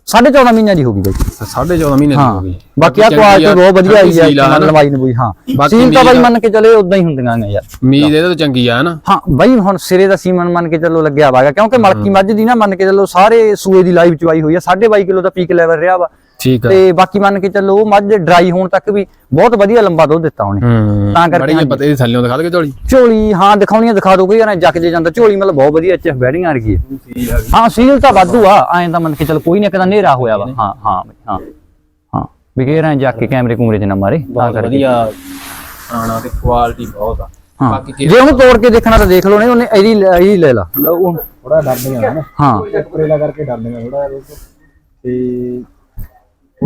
14.5 ਮਹੀਨਿਆਂ ਦੀ ਹੋ ਗਈ ਬਾਈ। 14.5 ਮਹੀਨੇ ਦੀ ਹਾਂ ਹੋਊਗੀ ਬਾਕੀ ਆ ਕੁਆਲਿਟੀ ਬਹੁਤ ਵਧੀਆ ਆਈ ਹਨਾ? ਲਵਾਈ ਨੂੰ ਬਈ ਹਾਂ। ਬਾਕੀ ਸੀਲ ਤਾਂ ਬਾਈ ਮੰਨ ਕੇ ਚਲੇ ਉਦਾਂ ਹੀ ਹੁੰਦੀਆਂ ਨੇ ਯਾਰ। ਉਮੀਦ ਇਹਦੇ ਤੋਂ ਚੰਗੀ ਆ ਹਨਾ? ਹਾਂ ਬਈ ਹੁਣ ਸਿਰੇ ਦਾ ਸੀਮਨ ਮੰਨ ਕੇ ਚੱਲੋ ਲੱਗਿਆ ਵਾਗਾ ਕਿਉਂਕਿ ਮਲਕੀ ਮੱਝ ਦੀ ਨਾ ਮੰਨ ਕੇ ਚੱਲੋ ਸਾਰੇ ਸੂਏ ਦੀ ਲਾਈਵ ਚਵਾਈ ਹੋਈ ਆ 22.5 ਕਿਲੋ ਦਾ ਪੀਕ ਲੈਵਲ ਰਿਹਾ ਵਾ। ਠੀਕ ਹੈ ਤੇ ਬਾਕੀ ਮੰਨ ਕੇ ਚੱਲੋ ਉਹ ਮੱਝ ਡਰਾਈ ਹੋਣ ਤੱਕ ਵੀ ਬਹੁਤ ਵਧੀਆ ਲੰਬਾ ਦੁੱਧ ਦਿੱਤਾ ਉਹਨੇ। ਤਾਂ ਕਰਕੇ ਬੜੀ। ਪਤਾ ਇਹਦੀ ਥੱਲਿਓਂ ਦਿਖਾ ਦੇ ਝੋਲੀ। ਝੋਲੀ ਹਾਂ ਦਿਖਾਉਣੀਆਂ ਦਿਖਾ ਦੋ ਕੋਈ ਯਾਰ ਜੱਕ ਜੇ ਜਾਂਦਾ। ਝੋਲੀ ਮਤਲਬ ਬਹੁਤ ਵਧੀਆ ਚ ਬੈਡਿੰਗ ਆ। ਰਹੀ ਹੈ ਹਾਂ ਸੀਲ ਤਾਂ ਵਾਧੂ ਆ ਐਂ ਤਾਂ ਮੰਨ ਕੇ ਚੱਲ ਕੋਈ ਨਾ ਕਦਾ ਹਨੇਰਾ ਹੋਇਆ ਵਾ। ਹਾਂ ਹਾਂ ਹਾਂ ਹਾਂ। ਵਿਗੇਰ ਐਂ ਜਾ ਕੇ ਕੈਮਰੇ ਕੂਮਰੇ ਚ ਨਾ ਮਾਰੇ ਤਾਂ ਕਰਕੇ। ਵਧੀਆ ਆਣਾ ਤੇ ਕੁਆਲਿਟੀ ਬਹੁਤ ਆ। ਜੇ ਉਹਨੂੰ ਤੋੜ ਕੇ ਦੇਖਣਾ ਤਾਂ ਦੇਖ ਲਓ ਨਹੀਂ ਉਹਨੇ ਇਹਦੀ ਇਹਦੀ ਲੈ ਲਾ। ਥੋੜਾ ਡਰਦੀਆਂ ਹਨ ਹਾਂ। ਉਪਰੇਲਾ ਕਰਕੇ ਡਰਦੀਆਂ ਥੋੜਾ ਤੇ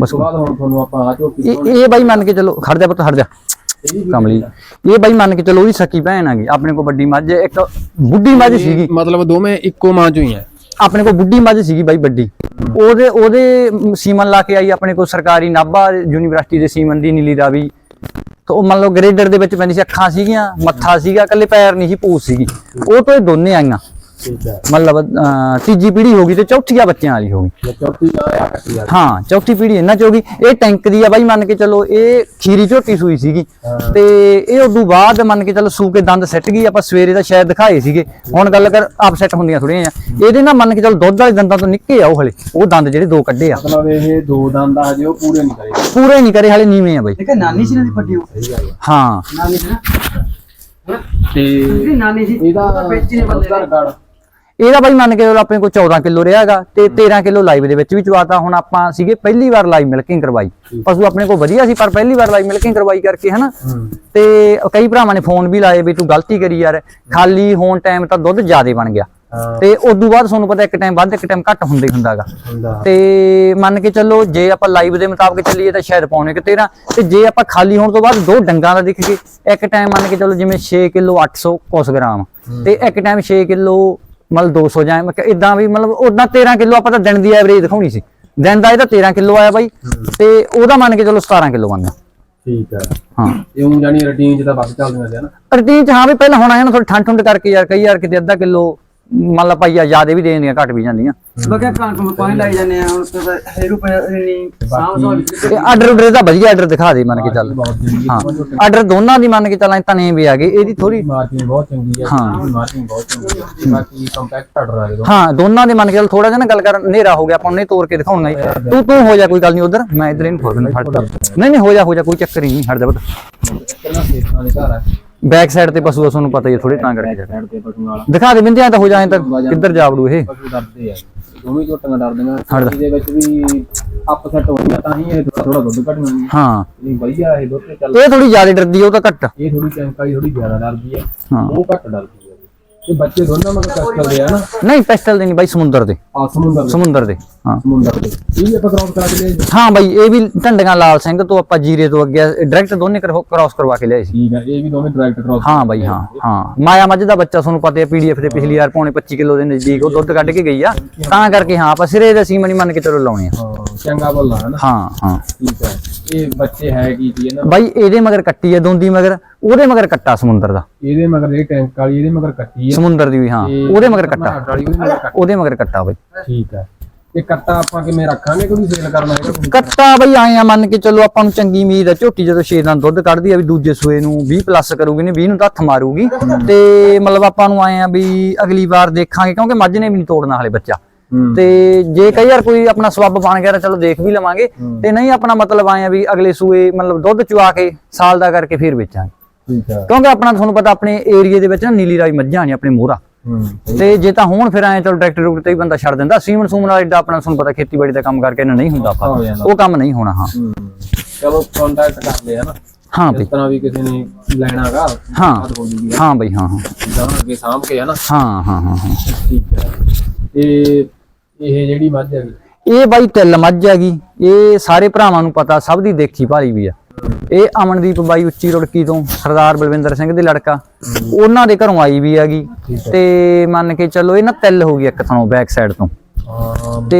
ਉਸ ਤੋਂ ਬਾਅਦ ਹੁਣ ਤੁਹਾਨੂੰ ਆਪਾਂ ਆ ਝੋਟੀ ਇਹ ਇਹ ਬਾਈ ਮੰਨ ਕੇ ਚੱਲੋ ਖੜ ਜਾ ਪੁੱਤ ਖੜ ਜਾ। ਕਮਲੀ ਇਹ ਬਾਈ ਮੰਨ ਕੇ ਚੱਲੋ ਉਹਦੀ ਸਕੀ ਭੈਣ ਆਗੀ ਆਪਣੇ ਕੋਲ ਵੱਡੀ ਮੱਝ ਇੱਕ ਬੁੱਢੀ ਮੱਝ ਸੀਗੀ। ਮਤਲਬ ਦੋਵੇਂ ਇੱਕੋ ਮਾਂ ਚੋਂ ਹੀ ਆ ਆਪਣੇ ਕੋਲ ਬੁੱਢੀ ਮੱਝ ਸੀਗੀ ਬਾਈ ਵੱਡੀ। ਉਹਦੇ ਉਹਦੇ ਮ, ਸੀਮਨ ਲਾ ਕੇ ਆਈ ਆਪਣੇ ਕੋਲ ਸਰਕਾਰੀ ਨਾਭਾ ਯੂਨੀਵਰਸਿਟੀ ਦੇ ਸੀਮਨ ਦੀ ਨੀਲੀ ਦਾ ਵੀ ਤਾਂ ਉਹ ਮੰਨ ਲਓ ਗ੍ਰੇਡਰ ਦੇ ਵਿੱਚ ਪੈਂਦੀ ਸੀ ਅੱਖਾਂ ਸੀਗੀਆਂ ਮੱਥਾ ਸੀਗਾ ਇਕੱਲੇ ਪੈਰ ਨਹੀਂ ਸੀ ਪੂਛ ਸੀਗੀ। ਉਹ ਤੋਂ ਇਹ ਦੋਨੇ ਆਈਆਂ। ਠੀਕ ਹੈ। ਮਤਲਬ ਅਹ, ਤੀਜੀ ਪੀੜ੍ਹੀ ਹੋ ਗਈ ਤੇ ਚੌਥੀ ਆ ਬੱਚਿਆਂ ਵਾਲੀ ਹੋ ਗਈ। ਜੇ ਚੌਥੀ ਦਾ ਆ ਕੱਟੀ ਆ ਹਾਂ ਚੌਥੀ ਪੀੜ੍ਹੀ ਇਹਨਾਂ ਚ ਹੋ ਗਈ। ਇਹ ਟੈਂਕ ਦੀ ਆ ਬਾਈ ਮੰਨ ਕੇ ਚੱਲੋ ਇਹ ਖੀਰੀ ਝੋਟੀ ਸੂਈ ਸੀਗੀ। ਤੇ ਇਹ ਉਦੋਂ ਬਾਅਦ ਮੰਨ ਕੇ ਚੱਲੋ ਸੂ ਕੇ ਦੰਦ ਸੱਟ ਗਈ ਆਪਾਂ ਸਵੇਰੇ ਦਾ ਸ਼ਾਇਦ ਦਿਖਾਏ ਸੀਗੇ। ਹੁਣ ਗੱਲ ਕਰ ਅਪਸੈਟ ਹੁੰਦੀਆਂ ਥੋੜੀਆਂ ਜਿਹੀਆਂ। ਇਹਦੇ ਨਾਲ ਮੰਨ ਕੇ ਚੱਲੋ ਦੁੱਧ ਵਾਲੇ ਦੰਦਾਂ ਤੋਂ ਨਿੱਕੇ ਆ ਉਹ ਹਲੇ। ਉਹ ਦੰਦ ਜਿਹੜੇ ਦੋ ਕੱਢੇ ਆ। ਮਤਲਬ ਇਹ ਦੋ ਦੰਦ ਆ ਹਜੇ ਉਹ ਪੂਰੇ ਨਹੀਂ ਕਰੇ। ਪੂਰੇ ਨਹੀਂ ਕਰੇ ਹਲੇ ਨੀਵੇਂ ਆ ਬਾਈ। ਦੇਖਾ ਨਾਨੀ ਸੀ ਨਾ ਦੀ ਵੱਡੀ ਉਹ। ਸਹੀ ਗੱਲ ਆ। ਹਾਂ। ਨਾਨੀ ਸੀ ਨਾ। ਤੇ ਨਾਨੀ ਸੀ ਇਹਦਾ ਵੇਚਣੇ ਬੰਦੇ ਦੁੱਧ ਰਿਕਾਰਡ ਇਹਦਾ ਬਾਈ ਮੰਨ ਕੇ ਚੱਲੋ ਆਪਣੇ ਕੋਲ 14 ਕਿਲੋ ਰਿਹਾਗਾ ਤੇ 13 ਕਿਲੋ ਲਾਈਵ ਦੇ ਵਿੱਚ ਵੀ ਚਵਾਤਾ ਹੁਣ ਆਪਾਂ ਸੀਗੇ ਪਹਿਲੀ ਵਾਰ ਲਾਈਵ ਮਿਲਕਿੰਗ ਕਰਵਾਈ। ਪਸ਼ੂ ਆਪਣੇ ਕੋਲ ਵਧੀਆ ਸੀ ਪਰ ਪਹਿਲੀ ਵਾਰ ਲਾਈਵ ਮਿਲਕਿੰਗ ਕਰਵਾਈ ਕਰਕੇ ਹਨਾ। ਤੇ ਕਈ ਭਰਾਵਾਂ ਨੇ ਫੋਨ ਵੀ ਲਾਏ ਵੀ ਤੂੰ ਗਲਤੀ ਕਰੀ ਯਾਰ ਖਾਲੀ ਹੋਣ ਟਾਈਮ ਤਾਂ ਦੁੱਧ ਜ਼ਿਆਦੇ ਬਣ ਗਿਆ। ਤੇ ਉਦੋਂ ਬਾਅਦ ਤੁਹਾਨੂੰ ਪਤਾ ਇੱਕ ਟਾਈਮ ਵੱਧ ਇੱਕ ਟਾਈਮ ਘੱਟ ਹੁੰਦੇ ਹੁੰਦਾਗਾ। ਹੁੰਦਾ। ਤੇ ਮੰਨ ਕੇ ਚੱਲੋ ਜੇ ਆਪਾਂ ਲਾਈਵ ਦੇ ਮੁਤਾਬਕ ਚੱਲੀਏ ਤਾਂ ਸ਼ਾਇਦ ਪੌਣੇ ਕਿ 13 ਤੇ ਜੇ ਆਪਾਂ ਖਾਲੀ ਹੋਣ ਤੋਂ ਬਾਅਦ ਦੋ ਡੰਗਾਂ ਦਾ ਦਿਖ ਗਏ ਇੱਕ ਟਾਈਮ ਮੰਨ ਕੇ ਚੱਲੋ ਜਿਵੇਂ 6 ਕਿਲੋ 800 ਕੁਸ ਗ੍ਰਾਮ। ਤੇ ਇੱਕ ਟਾਈਮ 6 ਕਿਲੋ ਮਤਲਬ 200 ਜਾਂ ਇਦਾਂ ਵੀ ਮਤਲਬ ਉਦਾਂ 13 ਕਿਲੋ ਆਪਾਂ ਤਾਂ ਦਿਨ ਦੀ ਐਵਰੇਜ ਦਿਖਾਉਣੀ ਸੀ। ਦਿਨ ਦਾ ਇਹਦਾ 13 ਕਿਲੋ ਆਇਆ ਬਾਈ। ਤੇ ਉਹਦਾ ਮੰਨ ਕੇ ਚਲੋ 17 ਕਿਲੋ ਬਣਦਾ ਠੀਕ ਹੈ ਹਾਂ। ਇਹ ਉਹ ਜਾਨੀ ਰੁਟੀਨ ਚ ਤਾਂ ਬਸ ਚੱਲਦੀਆਂ ਸੀ ਨਾ? ਰੁਟੀਨ ਚ ਹਾਂ ਵੀ ਪਹਿਲਾਂ ਹੁਣ ਆਇਆ ਨਾ ਥੋੜੀ ਠੰਡ ਠੰਡ ਕਰਕੇ ਯਾਰ ਕਈ ਯਾਰ ਕਿਤੇ ਅੱਧਾ ਕਿਲੋ ਮੰਨ ਲਾ ਪਾਈਆ ਜ਼ਿਆਦੇ ਵੀ ਦੇ ਦਿੰਦੀਆਂ ਘੱਟ ਵੀ ਜਾਂਦੀਆਂ। ਬਗਿਆ ਕਣਕ ਨੂੰ ਪਾਣੀ ਲਾਈ ਜਾਂਦੇ ਆ ਹੁਣ ਤਾਂ ਹੈਰੂ ਪੈ ਨਹੀਂ ਸਾਹ ਤੇ ਆਰਡਰ ਉਡਰ ਦਾ ਵਧੀਆ ਆਰਡਰ ਦਿਖਾ ਦੇ ਮੰਨ ਕੇ ਚੱਲ। ਹਾਂ ਆਰਡਰ ਦੋਨਾਂ ਦੀ ਮੰਨ ਕੇ ਚੱਲਾਂ ਤਨੇ ਵੀ ਆ ਗਏ ਇਹਦੀ ਥੋੜੀ ਮਾਰਕਿੰਗ ਬਹੁਤ ਚੰਗੀ ਹੈ। ਹਾਂ। ਮਾਰਕਿੰਗ ਬਹੁਤ ਚੰਗੀ ਹੈ ਤੇ ਬਾਕੀ ਕੰਪੈਕਟ ਆਰਡਰ ਆ ਜਦੋਂ ਹਾਂ ਦੋਨਾਂ ਦੇ ਮੰਨ ਕੇ ਚੱਲ ਥੋੜਾ ਜਿਹਾ ਨਾ ਗੱਲ ਕਰ ਹਨੇਰਾ ਹੋ ਗਿਆ ਆਪਾਂ ਉਹਨੇ ਤੋੜ ਕੇ ਦਿਖਾਉਣਾ ਤੂੰ ਤੂੰ ਹੋ ਜਾ ਕੋਈ ਗੱਲ ਨਹੀਂ ਉਧਰ ਮੈਂ ਇਧਰ ਇਹਨੂੰ ਫੋਰਨ ਫੜਦਾ ਨਹੀਂ ਨਹੀਂ ਹੋ ਜਾ ਹੋ ਜਾ ਕੋਈ ਚੱਕਰ ਨਹੀਂ ਹਟ ਜਾ ਬਤ ਕਿੰਨਾ ਸੇਫਾਂ ਦੇ ਘਰ ਹੈ ਬੈਕ ਸਾਈਡ ਤੇ ਪਸ਼ੂ ਆ, ਤੁਹਾਨੂੰ ਪਤਾ ਹੀ ਹੈ ਥੋੜੇ ਤਾਂ ਕਰਕੇ। ਜਾ ਸਾਈਡ ਤੇ ਪਸ਼ੂ ਨਾਲ ਦਿਖਾ ਦੇ ਬਿੰਦਿਆਂ ਤਾਂ ਹੋ ਜਾਏ ਤਾਂ ਕਿੱਧਰ ਜਾਵੜੂ ਇਹ? ਪਸ਼ੂ ਡਰਦੇ ਆ। ਦੋਵੇਂ ਝੋਟੀਆਂ ਡਰਦੀਆਂ। ਹਟ ਇਹਦੇ ਵਿੱਚ ਵੀ ਅਪਸੈਟ ਹੋ ਗਿਆ ਤਾਂ ਹੀ ਇਹ ਥੋੜਾ ਦੁੱਧ ਘਟਣਾ। ਹਾਂ। ਨਹੀਂ ਵਧੀਆ ਇਹ ਦੁੱਧ ਤੇ ਚੱਲ ਇਹ ਥੋੜੀ ਜ਼ਿਆਦਾ ਡਰਦੀ ਆ, ਉਹ ਤਾਂ ਘੱਟ। ਇਹ ਥੋੜੀ ਚੰਕਾਈ ਥੋੜੀ ਜ਼ਿਆਦਾ ਡਰਦੀ ਹੈ ਹਾਂ। ਉਹ ਘੱਟ ਡਰਦੀ ਹੈ ਇਹ ਬੱਚੇ ਦੋਨਾਂ ਮਗਰ ਕਸ ਕਰਦੇ ਆ ਨਾ? ਨਹੀਂ ਪੈਸਟਲ ਦੇ ਨਹੀਂ ਬਾਈ ਸਮੁੰਦਰ ਦੇ। ਆ ਸਮੁੰਦਰ ਦੇ। ਸਮੁੰਦਰ ਦੇ ਹਾਂ। ਸਮੁੰਦਰ ਦੇ। ਇਹ ਵੀ ਆਪਾਂ ਕਰਾਉਂ ਕਰਾ ਕੇ ਲਿਆਏ। ਹਾਂ ਬਾਈ ਇਹ ਵੀ ਢੰਡਗਾ ਲਾਲ ਸਿੰਘ ਤੋਂ ਆਪਾਂ ਜੀਰੇ ਤੋਂ ਅੱਗੇ ਡਾਇਰੈਕਟ ਦੋਨੇ ਕ੍ਰਾਸ ਕਰਵਾ ਕੇ ਲਿਆਏ ਸੀ। ਠੀਕ ਹੈ ਇਹ ਵੀ ਦੋਵੇਂ ਡਾਇਰੈਕਟ ਕਰਾਉ ਹਾਂ ਬਾਈ ਹਾਂ ਹਾਂ। ਮਾਇਆ ਮੱਝ ਦਾ ਬੱਚਾ ਤੁਹਾਨੂੰ ਪਤਾ ਹੈ ਪੀਡੀਐਫ ਦੇ ਪਿਛਲੀ ਵਾਰ ਪੌਣੇ 25 ਕਿਲੋ ਦੇ ਨਜ਼ਦੀਕ ਉਹ ਦੁੱਧ ਕੱਢ ਕੇ ਗਈ ਆ। ਤਾਂ ਕਰਕੇ ਹਾਂ ਆਪਾਂ ਸਿਰੇ ਦਾ ਸੀਮਨ ਹੀ ਮੰਨ ਕੇ ਚਲੋ ਲਾਉਣੇ ਆ। ਹਾਂ। ਚੰਗਾ ਬੋਲਣਾ ਹੈ ਨਾ? ਹਾਂ ਹਾਂ। ਠੀਕ ਹੈ। ਇਹ ਬੱਚੇ ਹੈ ਕੀ ਕੀ ਇਹਨਾਂ ਬਾਈ ਇਹਦੇ ਮਗਰ ਕੱਟੀ ਆ ਦੋਂਦੀ ਮਗਰ ਉਹਦੇ ਮਗਰ ਕੱਟਾ ਸਮੁੰਦਰ ਦਾ। ਇਹਦੇ ਮਗਰ ਜਿਹੜੀ ਟੈਂਕ ਵਾਲੀ ਇਹਦੇ ਮਗਰ ਕੱਟੀ ਹੈ। ਸਮੁੰਦਰ ਦੀ ਵੀ ਹਾਂ। ਤੇ ਉਹਦੇ ਮਗਰ ਕੱਟਾ। ਉਹਦੇ ਮਗਰ ਕੱਟੀ। ਕੱਟਾ ਬਾਈ। ਠੀਕ ਹੈ। ਇਹ ਕੱਟਾ ਆਪਾਂ ਕਿਵੇਂ ਰੱਖਾਂਗੇ? ਕੋਈ ਸੇਲ ਕਰਨਾ ਹੈਗਾ ਕੋਈ? ਕੱਟਾ ਬਈ ਆਏ ਆ ਮੰਨ ਕੇ ਚਲੋ ਆਪਾਂ ਨੂੰ ਚੰਗੀ ਉਮੀਦ ਆ ਝੋਟੀ ਜਦੋਂ 6 ਦਿਨ ਦੁੱਧ ਕੱਢਦੀ ਆ ਵੀ ਦੂਜੇ ਸੂਏ ਨੂੰ 20 ਪਲੱਸ ਕਰੂਗੀ ਨੇ 20 ਨੂੰ ਤਾਂ ਹੱਥ ਮਾਰੂਗੀ। ਤੇ ਮਤਲਬ ਆਪਾਂ ਨੂੰ ਆਏ ਆ ਵੀ ਅਗਲੀ ਵਾਰ ਦੇਖਾਂਗੇ ਕਿਉਂਕਿ ਮੱਝ ਨੇ ਵੀ ਨਹੀਂ ਤੋੜਨਾ ਹਲੇ ਬੱਚਾ। ਹੂੰ ਤੇ ਜੇ ਕਈ ਵਾਰ ਕੋਈ ਆਪਣਾ ਸਬੱਬ ਬਣ ਗਿਆ ਤਾਂ ਚਲੋ ਦੇਖ ਵੀ ਲਵਾਂਗੇ। ਤੇ ਨਹੀਂ ਆਪਣਾ ਮਤਲਬ ਆਏ ਆ ਵੀ ਅਗਲੇ ਸੂਏ ਮਤਲਬ ਦੁੱਧ ਚੁਆ ਕੇ ਸਾਲ ਦਾ ਕਰਕੇ ਫਿਰ ਵੇਚਾਂਗੇ। ਠੀਕ ਹੈ ਕਿਉਂਕਿ ਆਪਣਾ ਤੁਹਾਨੂੰ ਪਤਾ ਆਪਣੇ ਏਰੀਏ ਦੇ ਵਿੱਚ ਨਾ ਨੀਲੀ ਰਾਈ ਮੱਝਾਂ ਨੇ ਆਪਣੇ ਮੋਹਰਾ। ਤੇ ਜੇ ਤਾਂ ਹੁਣ ਫਿਰ ਐਂ ਚਲੋ ਟਰੈਕਟਰ ਰੂਟ ਤੇ ਹੀ ਬੰਦਾ ਛੱਡ ਦਿੰਦਾ ਸੀਮਨ ਸੂਮਨ ਵਾਲਾ ਏਡਾ ਆਪਣਾ ਤੁਹਾਨੂੰ ਪਤਾ ਖੇਤੀਬਾੜੀ ਦਾ ਕੰਮ ਕਰਕੇ ਇਹਨਾਂ ਨਹੀਂ ਹੁੰਦਾ ਆਪਾਂ। ਉਹ ਕੰਮ ਨਹੀਂ ਹੋਣਾ ਹਾਂ। ਚਲੋ ਕੰਟੈਕਟ ਕਰ ਲਿਆ ਨਾ। ਹਾਂ ਇਸ ਬਈ। ਤਰ੍ਹਾਂ ਵੀ ਕਿਸੇ ਨੇ ਲੈਣਾਗਾ ਹਾਂ। ਹੋ ਬਈ ਹਾਂ ਹਾਂ। ਅੱਗੇ ਸਾਂਭ ਕੇ ਹੈ ਨਾ। ਹਾਂ ਹਾਂ ਹਾਂ ਹਾਂ। ਠੀਕ ਹੈ ਤੇ ਇਹ ਜਿਹੜੀ ਮੱਝ ਹੈਗੀ? ਇਹ ਬਾਈ ਤਿੱਲ ਮੱਝ ਹੈਗੀ। ਇਹ ਸਾਰੇ ਭਰਾਵਾਂ ਨੂੰ ਪਤਾ ਸਭ ਦੀ ਦੇਖੀ ਭਾਲੀ ਵੀ ਆ। ਇਹ ਅਮਨਦੀਪ ਬਾਈ ਉੱਚੀ ਰੁੜਕੀ ਤੋਂ ਸਰਦਾਰ ਬਲਵਿੰਦਰ ਸਿੰਘ ਦੇ ਲੜਕਾ। ਉਹਨਾਂ ਦੇ ਘਰੋਂ ਆਈ ਵੀ ਹੈਗੀ। ਤੇ ਮੰਨ ਕੇ ਚੱਲੋ ਇਹ ਨਾ ਤਿੱਲ ਹੋ ਗਈ ਇੱਕ ਥਾਂ ਬੈਕ ਸਾਈਡ ਤੋਂ। ਤੇ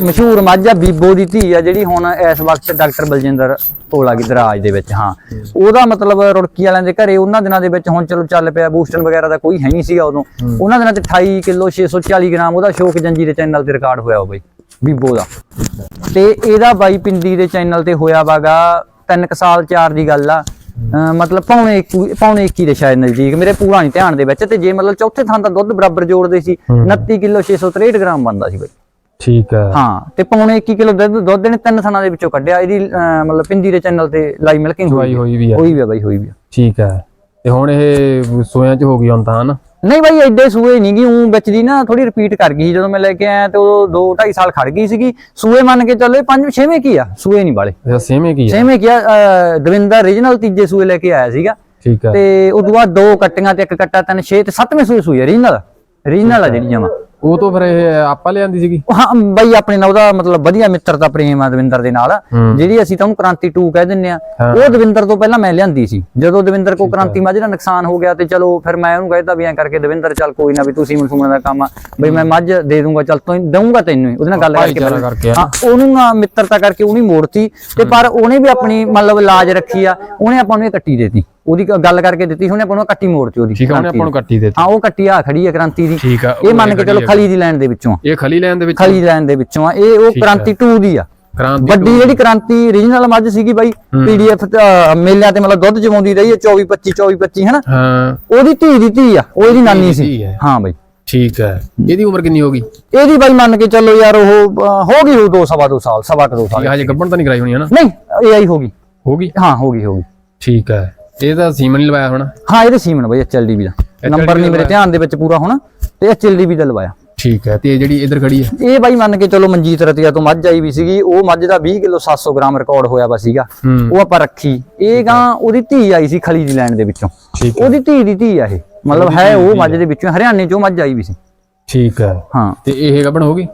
ਮਸ਼ਹੂਰ ਮੱਝ ਆ ਬੀਬੋ ਦੀ ਧੀ ਆ ਜਿਹੜੀ ਹੁਣ ਇਸ ਵਕਤ ਡਾਕਟਰ ਬਲਜਿੰਦਰ ਆ ਗਈ ਦਰਾਜ ਦੇ ਵਿੱਚ ਹਾਂ। ਉਹਦਾ ਮਤਲਬ ਰੁੜਕੀ ਵਾਲਿਆਂ ਦੇ ਘਰੇ ਉਹਨਾਂ ਦਿਨਾਂ ਦੇ ਵਿੱਚ ਹੁਣ ਚਲੋ ਚੱਲ ਪਿਆ ਬੂਸਟਰ ਵਗੈਰਾ ਦਾ ਕੋਈ ਹੈ ਨਹੀਂ ਸੀਗਾ ਉਦੋਂ। ਉਹਨਾਂ ਦਿਨਾਂ ਤੇ 28 ਕਿਲੋ 640 ਗ੍ਰਾਮ ਉਹਦਾ ਸ਼ੋਕ ਜੰਜੀ ਦੇ ਚੈਨਲ ਤੇ ਰਿਕਾਰਡ ਹੋਇਆ ਉਹ ਬਈ ਬੀਬੋ ਦਾ। ਤੇ ਇਹਦਾ ਬਾਈ ਪਿੰਦੀ ਦੇ ਚੈਨਲ ਤੇ ਹੋਇਆ ਵਾਗਾ ਤਿੰਨ ਕੁ ਸਾਲ ਚਾਰ ਦੀ ਗੱਲ ਆ। ਮਤਲਬ ਪੌਣੇ 21 ਪੌਣੇ 21 ਦੇ ਸ਼ਾਇਦ ਨਜ਼ਦੀਕ ਮੇਰੇ ਪੂਰਾ ਨਹੀਂ ਧਿਆਨ ਦੇ ਵਿੱਚ ਤੇ ਜੇ ਮਤਲਬ ਚੌਥੇ ਥਾਂ ਦਾ ਦੁੱਧ ਬਰਾਬਰ ਜੋੜਦੇ ਸੀ 29 ਕਿਲੋ 663 ਗ੍ਰਾਮ ਬਣਦਾ ਸੀ ਬਈ। ਠੀਕ ਹੈ। ਹਾਂ ਤੇ ਪੌਣੇ 21 ਕਿਲੋ ਦੁੱਧ ਦੁੱਧ ਨੇ ਤਿੰਨ ਥਾਂ ਦੇ ਵਿੱਚੋਂ ਕੱਢਿਆ ਇਹਦੀ ਮਤਲਬ ਪਿੰਦੀ ਦੇ ਚੈਨਲ ਤੇ ਲਾਈਵ ਮਿਲਕਿੰਗ ਦਵਾਈ ਹੋਈ ਵੀ ਹੈ। ਹੋਈ ਵੀ ਆ ਬਾਈ ਹੋਈ ਵੀ ਆ ਠੀਕ ਹੈ। ਤੇ ਹੁਣ ਇਹ ਸੋਇਆਂ ਚ ਹੋ ਗਈ ਹੁਣ ਤਾਂ ਹਨਾ? ਨਹੀਂ ਬਾਈ ਐਡੇ ਸੂਏ ਨਹੀਂ ਗਈ ਉਹ ਵਿੱਚ ਦੀ ਨਾ ਥੋੜੀ ਰਿਪੀਟ ਕਰ ਗਈ ਜਦੋਂ ਮੈਂ ਲੈ ਕੇ ਆਇਆ ਤੇ ਉਹ 2 2.5 ਸਾਲ ਖੜ ਗਈ ਸੀਗੀ। ਸੂਏ ਮੰਨ ਕੇ ਚੱਲੋ ਇਹ ਪੰਜ ਛੇਵੇਂ ਕੀ ਆ? ਸੂਏ ਨਹੀਂ ਵਾਲੇ। ਇਹ ਸੇਮੇ ਕੀ ਹੈ ਛੇਵੇਂ ਕੀ ਆ? ਦਵਿੰਦਰ ਰੀਜਨਲ ਤੀਜੇ ਸੂਏ ਲੈ ਕੇ ਆਇਆ ਸੀਗਾ। ਠੀਕ ਹੈ ਤੇ ਉਦੋਂ ਬਾਅਦ ਦੋ ਕੱਟੀਆਂ ਤੇ ਇੱਕ ਕੱਟਾ ਤਿੰਨ ਛੇ ਤੇ ਸੱਤਵੇਂ ਸੂਏ ਸੂਈ ਰੀਜਨਲ ਰੀਜਨਲ ਆ ਜਿਹੜੀ ਜਮਾ ਉਹ ਤੋਂ ਫਿਰ ਇਹ ਆਪਾਂ ਲਿਆਂਦੀ ਸੀਗੀ। ਹਾਂ ਬਈ ਆਪਣੇ ਨਾਲ ਉਹਦਾ ਮਤਲਬ ਵਧੀਆ ਮਿੱਤਰਤਾ ਪ੍ਰੇਮ ਆ ਦਵਿੰਦਰ ਦੇ ਨਾਲ। ਜਿਹੜੀ ਅਸੀਂ ਤਾਂ ਉਹਨੂੰ ਕ੍ਰਾਂਤੀ 2 ਕਹਿ ਦਿੰਨੇ ਆ। ਉਹ ਦਵਿੰਦਰ ਤੋਂ ਪਹਿਲਾਂ ਮੈਂ ਲਿਆਂਦੀ ਸੀ। ਜਦੋਂ ਦਵਿੰਦਰ ਕੋ ਕ੍ਰਾਂਤੀ ਮੱਝ ਦਾ ਨੁਕਸਾਨ ਹੋ ਗਿਆ ਤੇ ਚਲੋ ਫਿਰ ਮੈਂ ਉਹਨੂੰ ਕਹਿਤਾ ਵੀ ਐਂ ਕਰਕੇ ਦਵਿੰਦਰ ਚੱਲ ਕੋਈ ਨਾ ਵੀ ਤੁਸੀਂ ਮਨਸੂਮਨ ਦਾ ਕੰਮ ਆ। ਬਈ ਮੈਂ ਮੱਝ ਦੇ ਦੂੰਗਾ ਚੱਲ ਤੂੰ ਦਊਂਗਾ ਤੈਨੂੰ। ਉਹਦੇ ਨਾਲ ਗੱਲ ਕਰਕੇ? ਹਾਂ ਉਹਨੂੰ ਨਾ ਮਿੱਤਰਤਾ ਕਰਕੇ ਉਹਨੇ ਮੋੜਤੀ ਤੇ ਪਰ ਉਹਨੇ ਵੀ ਆਪਣੀ ਮਤਲਬ ਲਾਜ ਰੱਖੀ ਆ। ਉਹਨੇ ਆਪਾਂ ਨੂੰ ਇਹ ਕੱਟੀ ਦੇਤੀ। ਉਹਦੀ ਗੱਲ ਕਰਕੇ ਦਿੱਤੀ ਸੀ ਉਹਨੇ ਆਪਾਂ ਨੂੰ ਕੱਟੀ ਮੋੜਤੀ ਉਹਦੀ ਠੀਕ ਹੈ ਉਹਨੇ ਕ੍ਰਾਂਤੀ ਆਪਾਂ ਨੂੰ ਕੱਟੀ ਦਿੱਤੀ। ਹਾਂ ਉਹ ਕੱਟੀ ਆ ਖੜੀ ਆ ਕ੍ਰਾਂਤੀ ਦੀ। ਠੀਕ ਆ ਇਹ ਮੰਨ ਕੇ ਚਲੋ ਖਲੀ ਦੀ ਲਾਈਨ ਦੇ ਵਿੱਚੋਂ ਆ। ਇਹ ਖਲੀ ਲੈਣ ਦੇ ਵਿੱਚ? ਖਲੀ ਲਾਈਨ ਦੇ ਵਿੱਚੋਂ ਆ। ਇਹ ਉਹ ਕ੍ਰਾਂਤੀ 2 ਦੀ ਆ। ਕ੍ਰਾਂਤੀ ਵੱਡੀ ਜਿਹੜੀ ਕ੍ਰਾਂਤੀ ਰੀਜਨਲ ਮੱਝ ਸੀਗੀ ਬਾਈ ਪੀਡੀਐਫ ਮੇਲਿਆਂ ਤੇ ਮਤਲਬ ਦੁੱਧ ਜਮਾਉਂਦੀ ਰਹੀ ਹੈ 24 25 24 25 ਹੈਨਾ? ਹਾਂ। ਉਹਦੀ ਧੀ ਦੀ ਧੀ ਆ ਉਹ ਇਹਦੀ ਨਾਨੀ ਸੀ। ਹੈ। ਹਾਂ ਬਾਈ। ਠੀਕ ਹੈ। ਇਹਦੀ ਉਮਰ ਕਿੰਨੀ ਹੋ ਗਈ? ਇਹਦੀ ਬਾਈ ਮੰਨ ਕੇ ਚੱਲੋ ਯਾਰ ਉਹ ਹੋ ਗਈ ਹੋ ਦੋ ਸਵਾ ਦੋ ਸਾਲ ਸਵਾ ਕੁ ਦੋ ਸਾਲ। ਇਹ ਹਜੇ ਗੱਭਣ ਤਾਂ ਨਹੀਂ ਕਰਾਈ ਹੋਣੀ ਹੈ ਨਾ ਨਹੀਂ ਏਆਈ ਹੋ ਗਈ। ਹੋ ਗਈ? ਹਾਂ ਹੋ ਗਈ ਹੋ ਗਈ। ਠੀਕ ਹੈ। ਇਹ ਤਾਂ ਸੀਮਨ ਹੀ ਲਵਾਇਆ ਹੋਣਾ। ਹਾਂ ਇਹਦੇ ਸੀਮਨ ਬਾਈ ਐਚਐਲਡੀਬੀ ਦਾ। ਨੰਬਰ ਨਹੀਂ ਮੇਰੇ ਧਿਆਨ ਦੇ ਵਿੱਚ ਪੂਰਾ ਹੋਣਾ ਤੇ ਐਚਐਲਡੀਬੀ ਦਾ ਲਵਾਇਆ। ਠੀਕ ਹੈ ਤੇ ਇਹ ਜਿਹੜੀ ਇੱਧਰ ਖੜੀ ਹੈ। ਇਹ ਬਾਈ ਮੰਨ ਕੇ ਚਲੋ ਮਨਜੀਤ ਰਤੀਆ ਤੋਂ ਮੱਝ ਆਈ ਵੀ ਸੀਗੀ ਉਹ ਮੱਝ ਦਾ 20 ਕਿਲੋ 700 ਗ੍ਰਾਮ ਰਿਕਾਰਡ ਹੋਇਆ ਵਾ ਸੀਗਾ। ਹੂੰ। ਉਹ ਆਪਾਂ ਰੱਖੀ। ਇਹ ਗਾਂ ਉਹਦੀ ਧੀ ਆਈ ਸੀ ਖਲੀ ਦੀ ਲੈਣ ਦੇ ਵਿੱਚੋਂ। ਉਹਦੀ ਧੀ ਦੀ ਧੀ ਆ ਇਹ। ਮਤਲਬ ਹੈ ਉਹ ਮੱਝ ਦੇ ਵਿੱਚੋਂ ਹਰਿਆਣੇ ਚੋਂ ਮੱਝ ਆਈ ਵੀ ਸੀ। ਠੀਕ ਹੈ। ਹਾਂ। ਤੇ ਇਹ ਗੱਭਣ ਹੋ ਗਈ?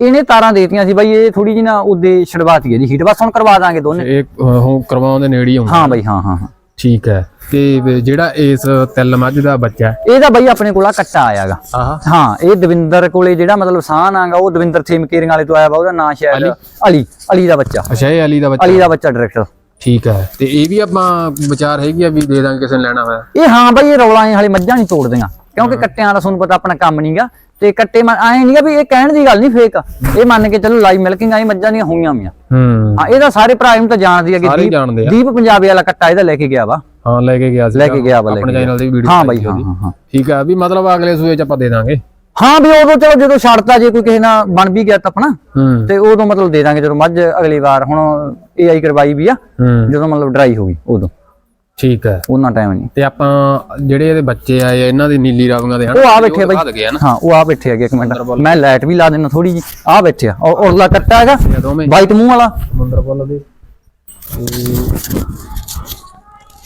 ਇਹਨੇ ਤਾਰਾਂ ਦੇਤੀਆਂ ਸੀ ਬਾਈ ਇਹ ਥੋੜੀ ਜਿਹੀ ਨਾ ਉਹਦੇ ਛਡਵਾਤੀ ਇਹਦੀ ਹੀਟ ਬਸ ਹੁਣ ਕਰਵਾ ਦਾਂਗੇ ਦੋਨੇ। ਇਹ ਉਹ ਕਰਵਾਉਣ ਦੇ ਨੇੜੇ ਹੀ ਹਾਂ ਬਾਈ ਹਾਂ ਹਾਂ ਹਾਂ। ਠੀਕ ਹੈ। ਤੇ ਜਿਹੜਾ ਇਸ ਤਿਲ ਮੱਝ ਦਾ ਬੱਚਾ ਇਹਦਾ ਬਈ ਆਪਣੇ ਕੋਲ ਆ ਕੱਟਾ ਆਇਆਗਾ। ਹਾਂ ਇਹ ਦਵਿੰਦਰ ਕੋਲੇ ਜਿਹੜਾ ਮਤਲਬ ਸਾਨ ਆਗਾ ਉਹ ਦਵਿੰਦਰ ਥੇਮਕੇਰਿੰਗ ਵਾਲੇ ਤੋਂ ਆਇਆ ਵਾ ਉਹਦਾ ਨਾਂ ਸ਼ਾਇਦ ਅਲੀ। ਅਲੀ ਦਾ ਬੱਚਾ। ਅੱਛਾ ਇਹ ਅਲੀ ਦਾ ਬੱਚਾ। ਅਲੀ ਦਾ ਬੱਚਾ ਡਾਇਰੈਕਟਰ ਠੀਕ ਹੈ। ਤੇ ਇਹ ਵੀ ਆਪਾਂ ਵਿਚਾਰ ਹੈਗੀ ਆ ਵੀ ਦੇ ਦਾਂਗੇ ਕਿਸੇ ਨੇ ਲੈਣਾ ਹੋਇਆ। ਇਹ ਹਾਂ ਬਈ ਇਹ ਰੌਲਾ ਇਹ ਹਾਲੇ ਮੱਝਾਂ ਨਹੀਂ ਤੋੜਦੀਆਂ। ਕਿਉਂਕਿ ਕੱਟਿਆਂ ਦਾ ਤੁਹਾਨੂੰ ਪਤਾ ਆਪਣਾ ਕੰਮ ਨਹੀਂਗਾ ਤੇ ਕੱਟੇ ਐ ਨਹੀਂਗਾ ਵੀ ਇਹ ਕਹਿਣ ਦੀ ਗੱਲ ਨਹੀਂ ਫੇਕ ਇਹ ਮੰਨ ਕੇ ਚੱਲੋ ਲਾਈਵ ਮਿਲਕਿੰਗ ਆਈ ਮੱਝਾਂ ਦੀਆਂ ਹੋਈਆਂ ਮੀਆਂ ਹੂੰ। ਹਾਂ ਇਹਦਾ ਸਾਰੇ ਭਰਾ ਇਹਨੂੰ ਤਾਂ ਜਾਣਦੀ ਆ ਕਿ ਸਾਰੇ ਦੀਪ ਜਾਣਦੇ ਆ। ਦੀਪ ਪੰਜਾਬੀ ਵਾਲਾ ਕੱਟਾ ਇਹਦਾ ਲੈ ਕੇ ਗਿਆ ਵਾ। ਹਾਂ ਲੈ ਕੇ ਗਿਆ ਸੀ ਲੈ ਕੇ ਗਿਆ ਵਾ ਆਪਣੇ ਚੈਨਲ ਤੇ ਵੀਡੀਓ ਹਾਂ ਬਈ ਹਾਂ ਠੀਕ ਹੈ ਵੀ ਮਤਲਬ ਅਗਲੇ ਸੂਏ ਚ ਆਪਾਂ ਦੇ ਦਾਂਗੇ। ਹਾਂ ਵੀ ਉਦੋਂ ਚਲੋ ਜਦੋਂ ਛੱਡਤਾ ਜੇ ਕੋਈ ਕਿਸੇ ਨਾਲ ਬਣ ਵੀ ਗਿਆ ਤਾਂ ਆਪਣਾ ਤੇ ਉਦੋਂ ਮਤਲਬ ਦੇ ਦਾਂਗੇ ਜਦੋਂ ਮੱਝ ਅਗਲੀ ਵਾਰ ਹੁਣ ਏਆਈ ਕਰਵਾਈ ਵੀ ਆ ਜਦੋਂ ਮਤਲਬ ਡਰਾਈ ਹੋ ਗਈ ਉਦੋਂ। ਠੀਕ ਹੈ। ਉਹਨਾਂ ਟਾਈਮ ਨਹੀਂ। ਤੇ ਆਪਾਂ ਜਿਹੜੇ ਇਹਦੇ ਬੱਚੇ ਆਏ ਆ, ਇਹਨਾਂ ਦੀ ਨੀਲੀ ਰਾਵੀਆਂ ਦੇ ਹਨ? ਉਹ ਆ ਬੈਠੇ ਬਈ। ਹਾਂ ਉਹ ਆ ਬੈਠੇ ਹੈਗੇ ਇੱਕ ਮਿੰਟ। ਮੈਂ ਲਾਈਟ ਵੀ ਲਾ ਦੇਣਾ ਥੋੜੀ ਜੀ ਆ ਬੈਠੇ ਆ। ਔਰ ਉਰਲਾ ਕੱਟਾ ਹੈਗਾ। ਵਾਈਟ ਮੂੰਹ ਵਾਲਾ। ਸਮੁੰਦਰ ਦੇ।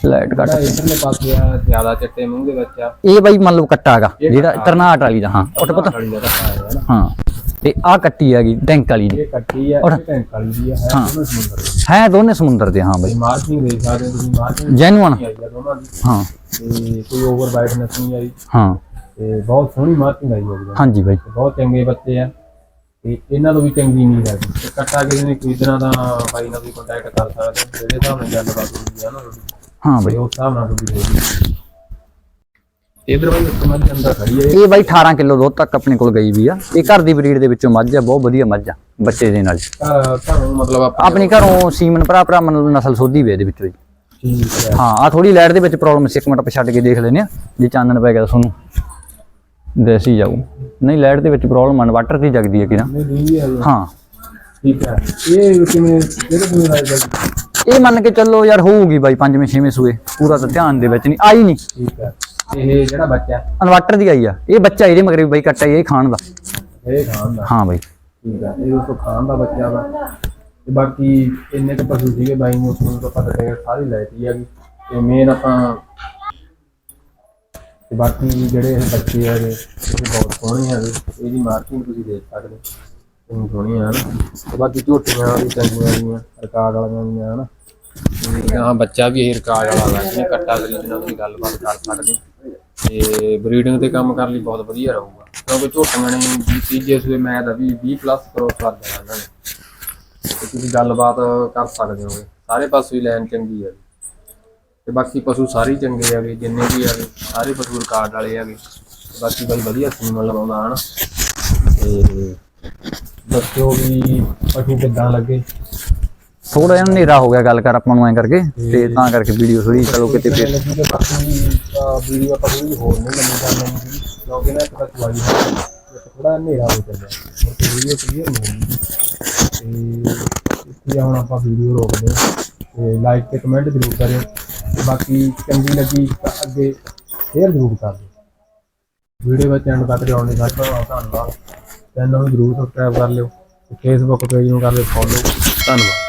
ਲਾਈਟ ਕੱਟ। ਇਧਰਲੇ ਪਾਸੇ ਆ ਜ਼ਿਆਦਾ ਚਿੱਟੇ ਮੂੰਹ ਦੇ ਆ। ਇਹ ਬਾਈ ਮੰਨ ਲਓ ਕੱਟਾ ਹੈਗਾ ਜਿਹੜਾ ਤਰਨਾਟ ਵਾਲੀ ਦਾ। ਹਾਂ ਉੱਠ ਪਤਾ। ਹਾਂ। ਤੇ ਆ ਕੱਟੀ ਹੈਗੀ ਟੈਂਕ ਵਾਲੀ ਦੀ। ਇਹ ਕੱਟੀ ਆ ਇਹ ਟੈਂਕ ਵਾਲੀ ਦੀ ਆ ਹੈ ਹਾਂ। ਸਮੁੰਦਰ ਦੇ। ਹੈ ਦੋਨੇ ਸਮੁੰਦਰ ਦੇ ਹਾਂ ਬਾਈ। ਮਾਰਕਿੰਗ ਦੇਖ ਸਕਦੇ ਹੋ ਤੁਸੀਂ ਦੋਨਾਂ ਦੀ। ਹਾਂ। ਤੇ ਕੋਈ ਓਵਰ ਬਾਈਟਨੈਸ ਨਹੀਂ ਆਈ ਹਾਂ। ਤੇ ਬਹੁਤ ਸੋਹਣੀ ਮਾਰਕਿੰਗ ਆਈ ਹੋਈ ਹੈ ਹਾਂਜੀ ਬਾਈ। ਤੇ ਬਹੁਤ ਚੰਗੇ ਬੱਚੇ ਆ। ਤੇ ਇਹਨਾਂ ਤੋਂ ਵੀ ਚੰਗੀ ਨਹੀਂ ਤੇ ਕੱਟਾ ਕਿਸੇ ਨੇ ਖਰੀਦਣਾ ਤਾਂ ਬਾਈ ਨਾਲ ਵੀ ਕੰਟੈਕਟ ਕਰ ਸਕਦੇ ਹੋ। ਜਿਹੜੇ ਹਿਸਾਬ ਨਾਲ ਗੱਲਬਾਤ ਹੁੰਦੀ ਆ ਨਾ। ਹਾਂ ਤੇ ਬਾਈ ਉਸ ਹਿਸਾਬ ਨਾਲ ਤੁਹਾਡੀ ਹੋਏਗੀ ਇਧਰ ਬਾਈ ਇੱਕ ਮੱਝ ਅੰਦਰ ਖੜੀ ਹੈ। ਇਹ ਬਾਈ 18 ਕਿਲੋ ਦੁੱਧ ਤੱਕ ਆਪਣੇ ਕੋਲ ਗਈ ਵੀ ਆ। ਇਹ ਘਰ ਦੀ ਬਰੀਡ ਦੇ ਵਿੱਚੋਂ ਮੱਝ ਆ ਬਹੁਤ ਵਧੀਆ ਮੱਝ ਆ ਬੱਚੇ ਦੇ ਨਾਲ। ਘਰ ਮਤਲਬ ਆਪਣੀ ਘਰੋਂ ਸੀਮਨ ਭਰਾ ਭਰਾ ਮਤਲਬ ਨਸਲ ਸੋਧੀ ਵੇ ਇਹਦੇ ਵਿੱਚੋਂ ਜੀ ਹੈ। ਆ ਥੋੜੀ ਲਾਈਟ ਦੇ ਵਿੱਚ ਪ੍ਰੋਬਲਮ ਸੀ ਇੱਕ ਮਿੰਟ ਆਪਾਂ ਛੱਡ ਕੇ ਦੇਖ ਲੈਨੇ ਆ ਜੇ ਚਾਨਣ ਪੈ ਗਿਆ ਤੁਹਾਨੂੰ ਦੇਸੀ ਜਾਊ। ਨਹੀਂ ਲਾਈਟ ਦੇ ਵਿੱਚ ਪ੍ਰੋਬਲਮ ਆ ਇਨਵਰਟਰ ਦੀ ਜਗਦੀ ਹੈ ਕਿ ਨਾ ਨਹੀਂ ਦੂਜੀ ਹੈ। ਠੀਕ ਹੈ। ਇਹ ਕਿਵੇਂ ਕਿਹੜੇ ਕਿਵੇਂ ਲੱਗਦਾ ਇਹ ਮੰਨ ਕੇ ਚੱਲੋ ਯਾਰ ਹੋਊਗੀ ਬਾਈ ਪੰਜਵੇਂ ਛੇਵੇਂ ਸੂਏ। ਪੂਰਾ ਤਾਂ ਧਿਆਨ ਦੇ ਵਿੱਚ ਨਹੀਂ ਆਈ ਨਹੀਂ। ਠੀਕ ਹੈ। ਇਹ ਜਿਹੜਾ ਬੱਚਾ? ਇਨਵਰਟਰ ਦੀ ਆਈ ਆ। ਇਹ ਬੱਚਾ ਇਹਦੇ ਮਗਰ ਵੀ ਬਾਈ ਕੱਟਾ ਇਹ ਖਾਣ ਦਾ। ਇਹ ਖਾਣ ਦਾ? ਹਾਂ ਬਾਈ। ਠੀਕ ਹੈ ਇਹ ਉਸ ਖਾਣ ਦਾ ਬੱਚਾ ਵਾ। ਤੇ ਬਾਕੀ ਇੰਨੇ ਕੁ ਪਸ਼ੂ ਸੀਗੇ ਬਾਈ ਨੂੰ ਉਸ ਨੂੰ ਤਾਂ ਪਤਾ ਲੱਗਾ ਸਾਰੀ ਲੈਤੀ ਹੈਗੀ ਤੇ ਮੇਨ ਆਪਾਂ ਤੇ ਬਾਕੀ ਜਿਹੜੇ ਇਹ ਬੱਚੇ ਹੈਗੇ ਇਹ ਬਹੁਤ ਸੋਹਣੇ ਹੈਗੇ ਇਹਦੀ ਮਾਰਕਿੰਗ ਤੁਸੀਂ ਦੇਖ ਸਕਦੇ ਹੋ। ਸੋਹਣੀ ਹੈ ਨਾ। ਤੇ ਬਾਕੀ ਝੋਟੀਆਂ ਵੀ ਚੰਗੀਆਂ ਗਈਆਂ ਰਿਕਾਰਡ ਵਾਲੀਆਂ ਵੀ ਹਾਂ, ਬੱਚਾ ਵੀ ਇਹ ਰਿਕਾਰਡ ਵਾਲਾ ਹੈ ਜਿਹਨੇ ਕੱਟਾ ਖਰੀਦਣਾ ਤੁਸੀਂ ਗੱਲਬਾਤ ਕਰ ਸਕਦੇ ਤੇ ਬਰੀਡਿੰਗ ਤੇ ਕੰਮ ਕਰਨ ਲਈ ਬਹੁਤ ਵਧੀਆ ਰਹੂਗਾ। ਕਿਉਂਕਿ ਝੋਟੀਆਂ ਨੇ ਵੀ ਤੀਜੇ ਸੂਏ ਮੈਂ ਤਾਂ ਵੀ 20 ਪਲੱਸ ਕਰੋ ਕਰ ਦੇਣਾ ਇਹਨਾਂ ਨੇ। ਤੇ ਤੁਸੀਂ ਗੱਲਬਾਤ ਕਰ ਸਕਦੇ ਹੋ ਸਾਰੇ ਪਾਸੇ ਹੀ ਲਾਈਨ ਚੰਗੀ ਹੈ ਤੇ ਬਾਕੀ ਪਸ਼ੂ ਸਾਰੇ ਚੰਗੇ ਹੈਗੇ ਜਿੰਨੇ ਵੀ ਹੈਗੇ ਸਾਰੇ ਪਸ਼ੂ ਰਿਕਾਰਡ ਵਾਲੇ ਹੈਗੇ ਬਾਕੀ ਬਾਈ ਵਧੀਆ ਸੀਮਨ ਲਵਾਉਂਦਾ, ਹਨ। ਤੇ ਦੱਸਿਓ ਵੀ ਪਸ਼ੂ ਕਿੱਦਾਂ ਲੱਗੇ। ਥੋੜਾ ਜਿਹਾ ਹਨੇਰਾ ਹੋ ਗਿਆ ਗੱਲ ਕਰ ਆਪਾਂ ਨੂੰ ਐ ਕਰਕੇ ਤੇ ਤਾਂ ਕਰਕੇ ਵੀਡੀਓ ਥੋੜੀ ਚਲੋ ਕਿਤੇ ਫਿਰ। ਵੀਡੀਓ ਆਪਾਂ ਕੋਈ ਹੋਰ ਨਹੀਂ ਲੰਮੀ ਕਰਨੀ ਸੀ ਕਿਉਂਕਿ ਨਾ ਇੱਕ ਤਾਂ ਚਵਾਈ ਹੈ ਥੋੜਾ ਹਨੇਰਾ ਹੋ ਤੇ ਵੀਡੀਓ ਕਲੀਅਰ ਨਹੀਂ ਤੇ ਇਸ ਲਈ ਹੁਣ ਆਪਾਂ ਵੀਡੀਓ ਰੋਕਦੇ ਤੇ ਲਾਈਕ ਤੇ ਕਮੈਂਟ ਜ਼ਰੂਰ ਕਰਿਓ ਬਾਕੀ ਚੰਗੀ ਲੱਗੀ ਤਾਂ ਅੱਗੇ ਸ਼ੇਅਰ ਜ਼ਰੂਰ ਕਰ ਦਿਓ ਵੀਡੀਓ ਵਿੱਚ ਐਂਡ ਤੱਕ ਜਾਣ ਲਈ ਸਾਡਾ ਧੰਨਵਾਦ ਚੈਨਲ ਨੂੰ ਜ਼ਰੂਰ ਸਬਸਕ੍ਰਾਈਬ ਕਰ ਲਿਓ ਤੇ ਫੇਸਬੁੱਕ ਪੇਜ ਨੂੰ ਕਰ ਲਿਓ ਫੋਲੋ ਧੰਨਵਾਦ।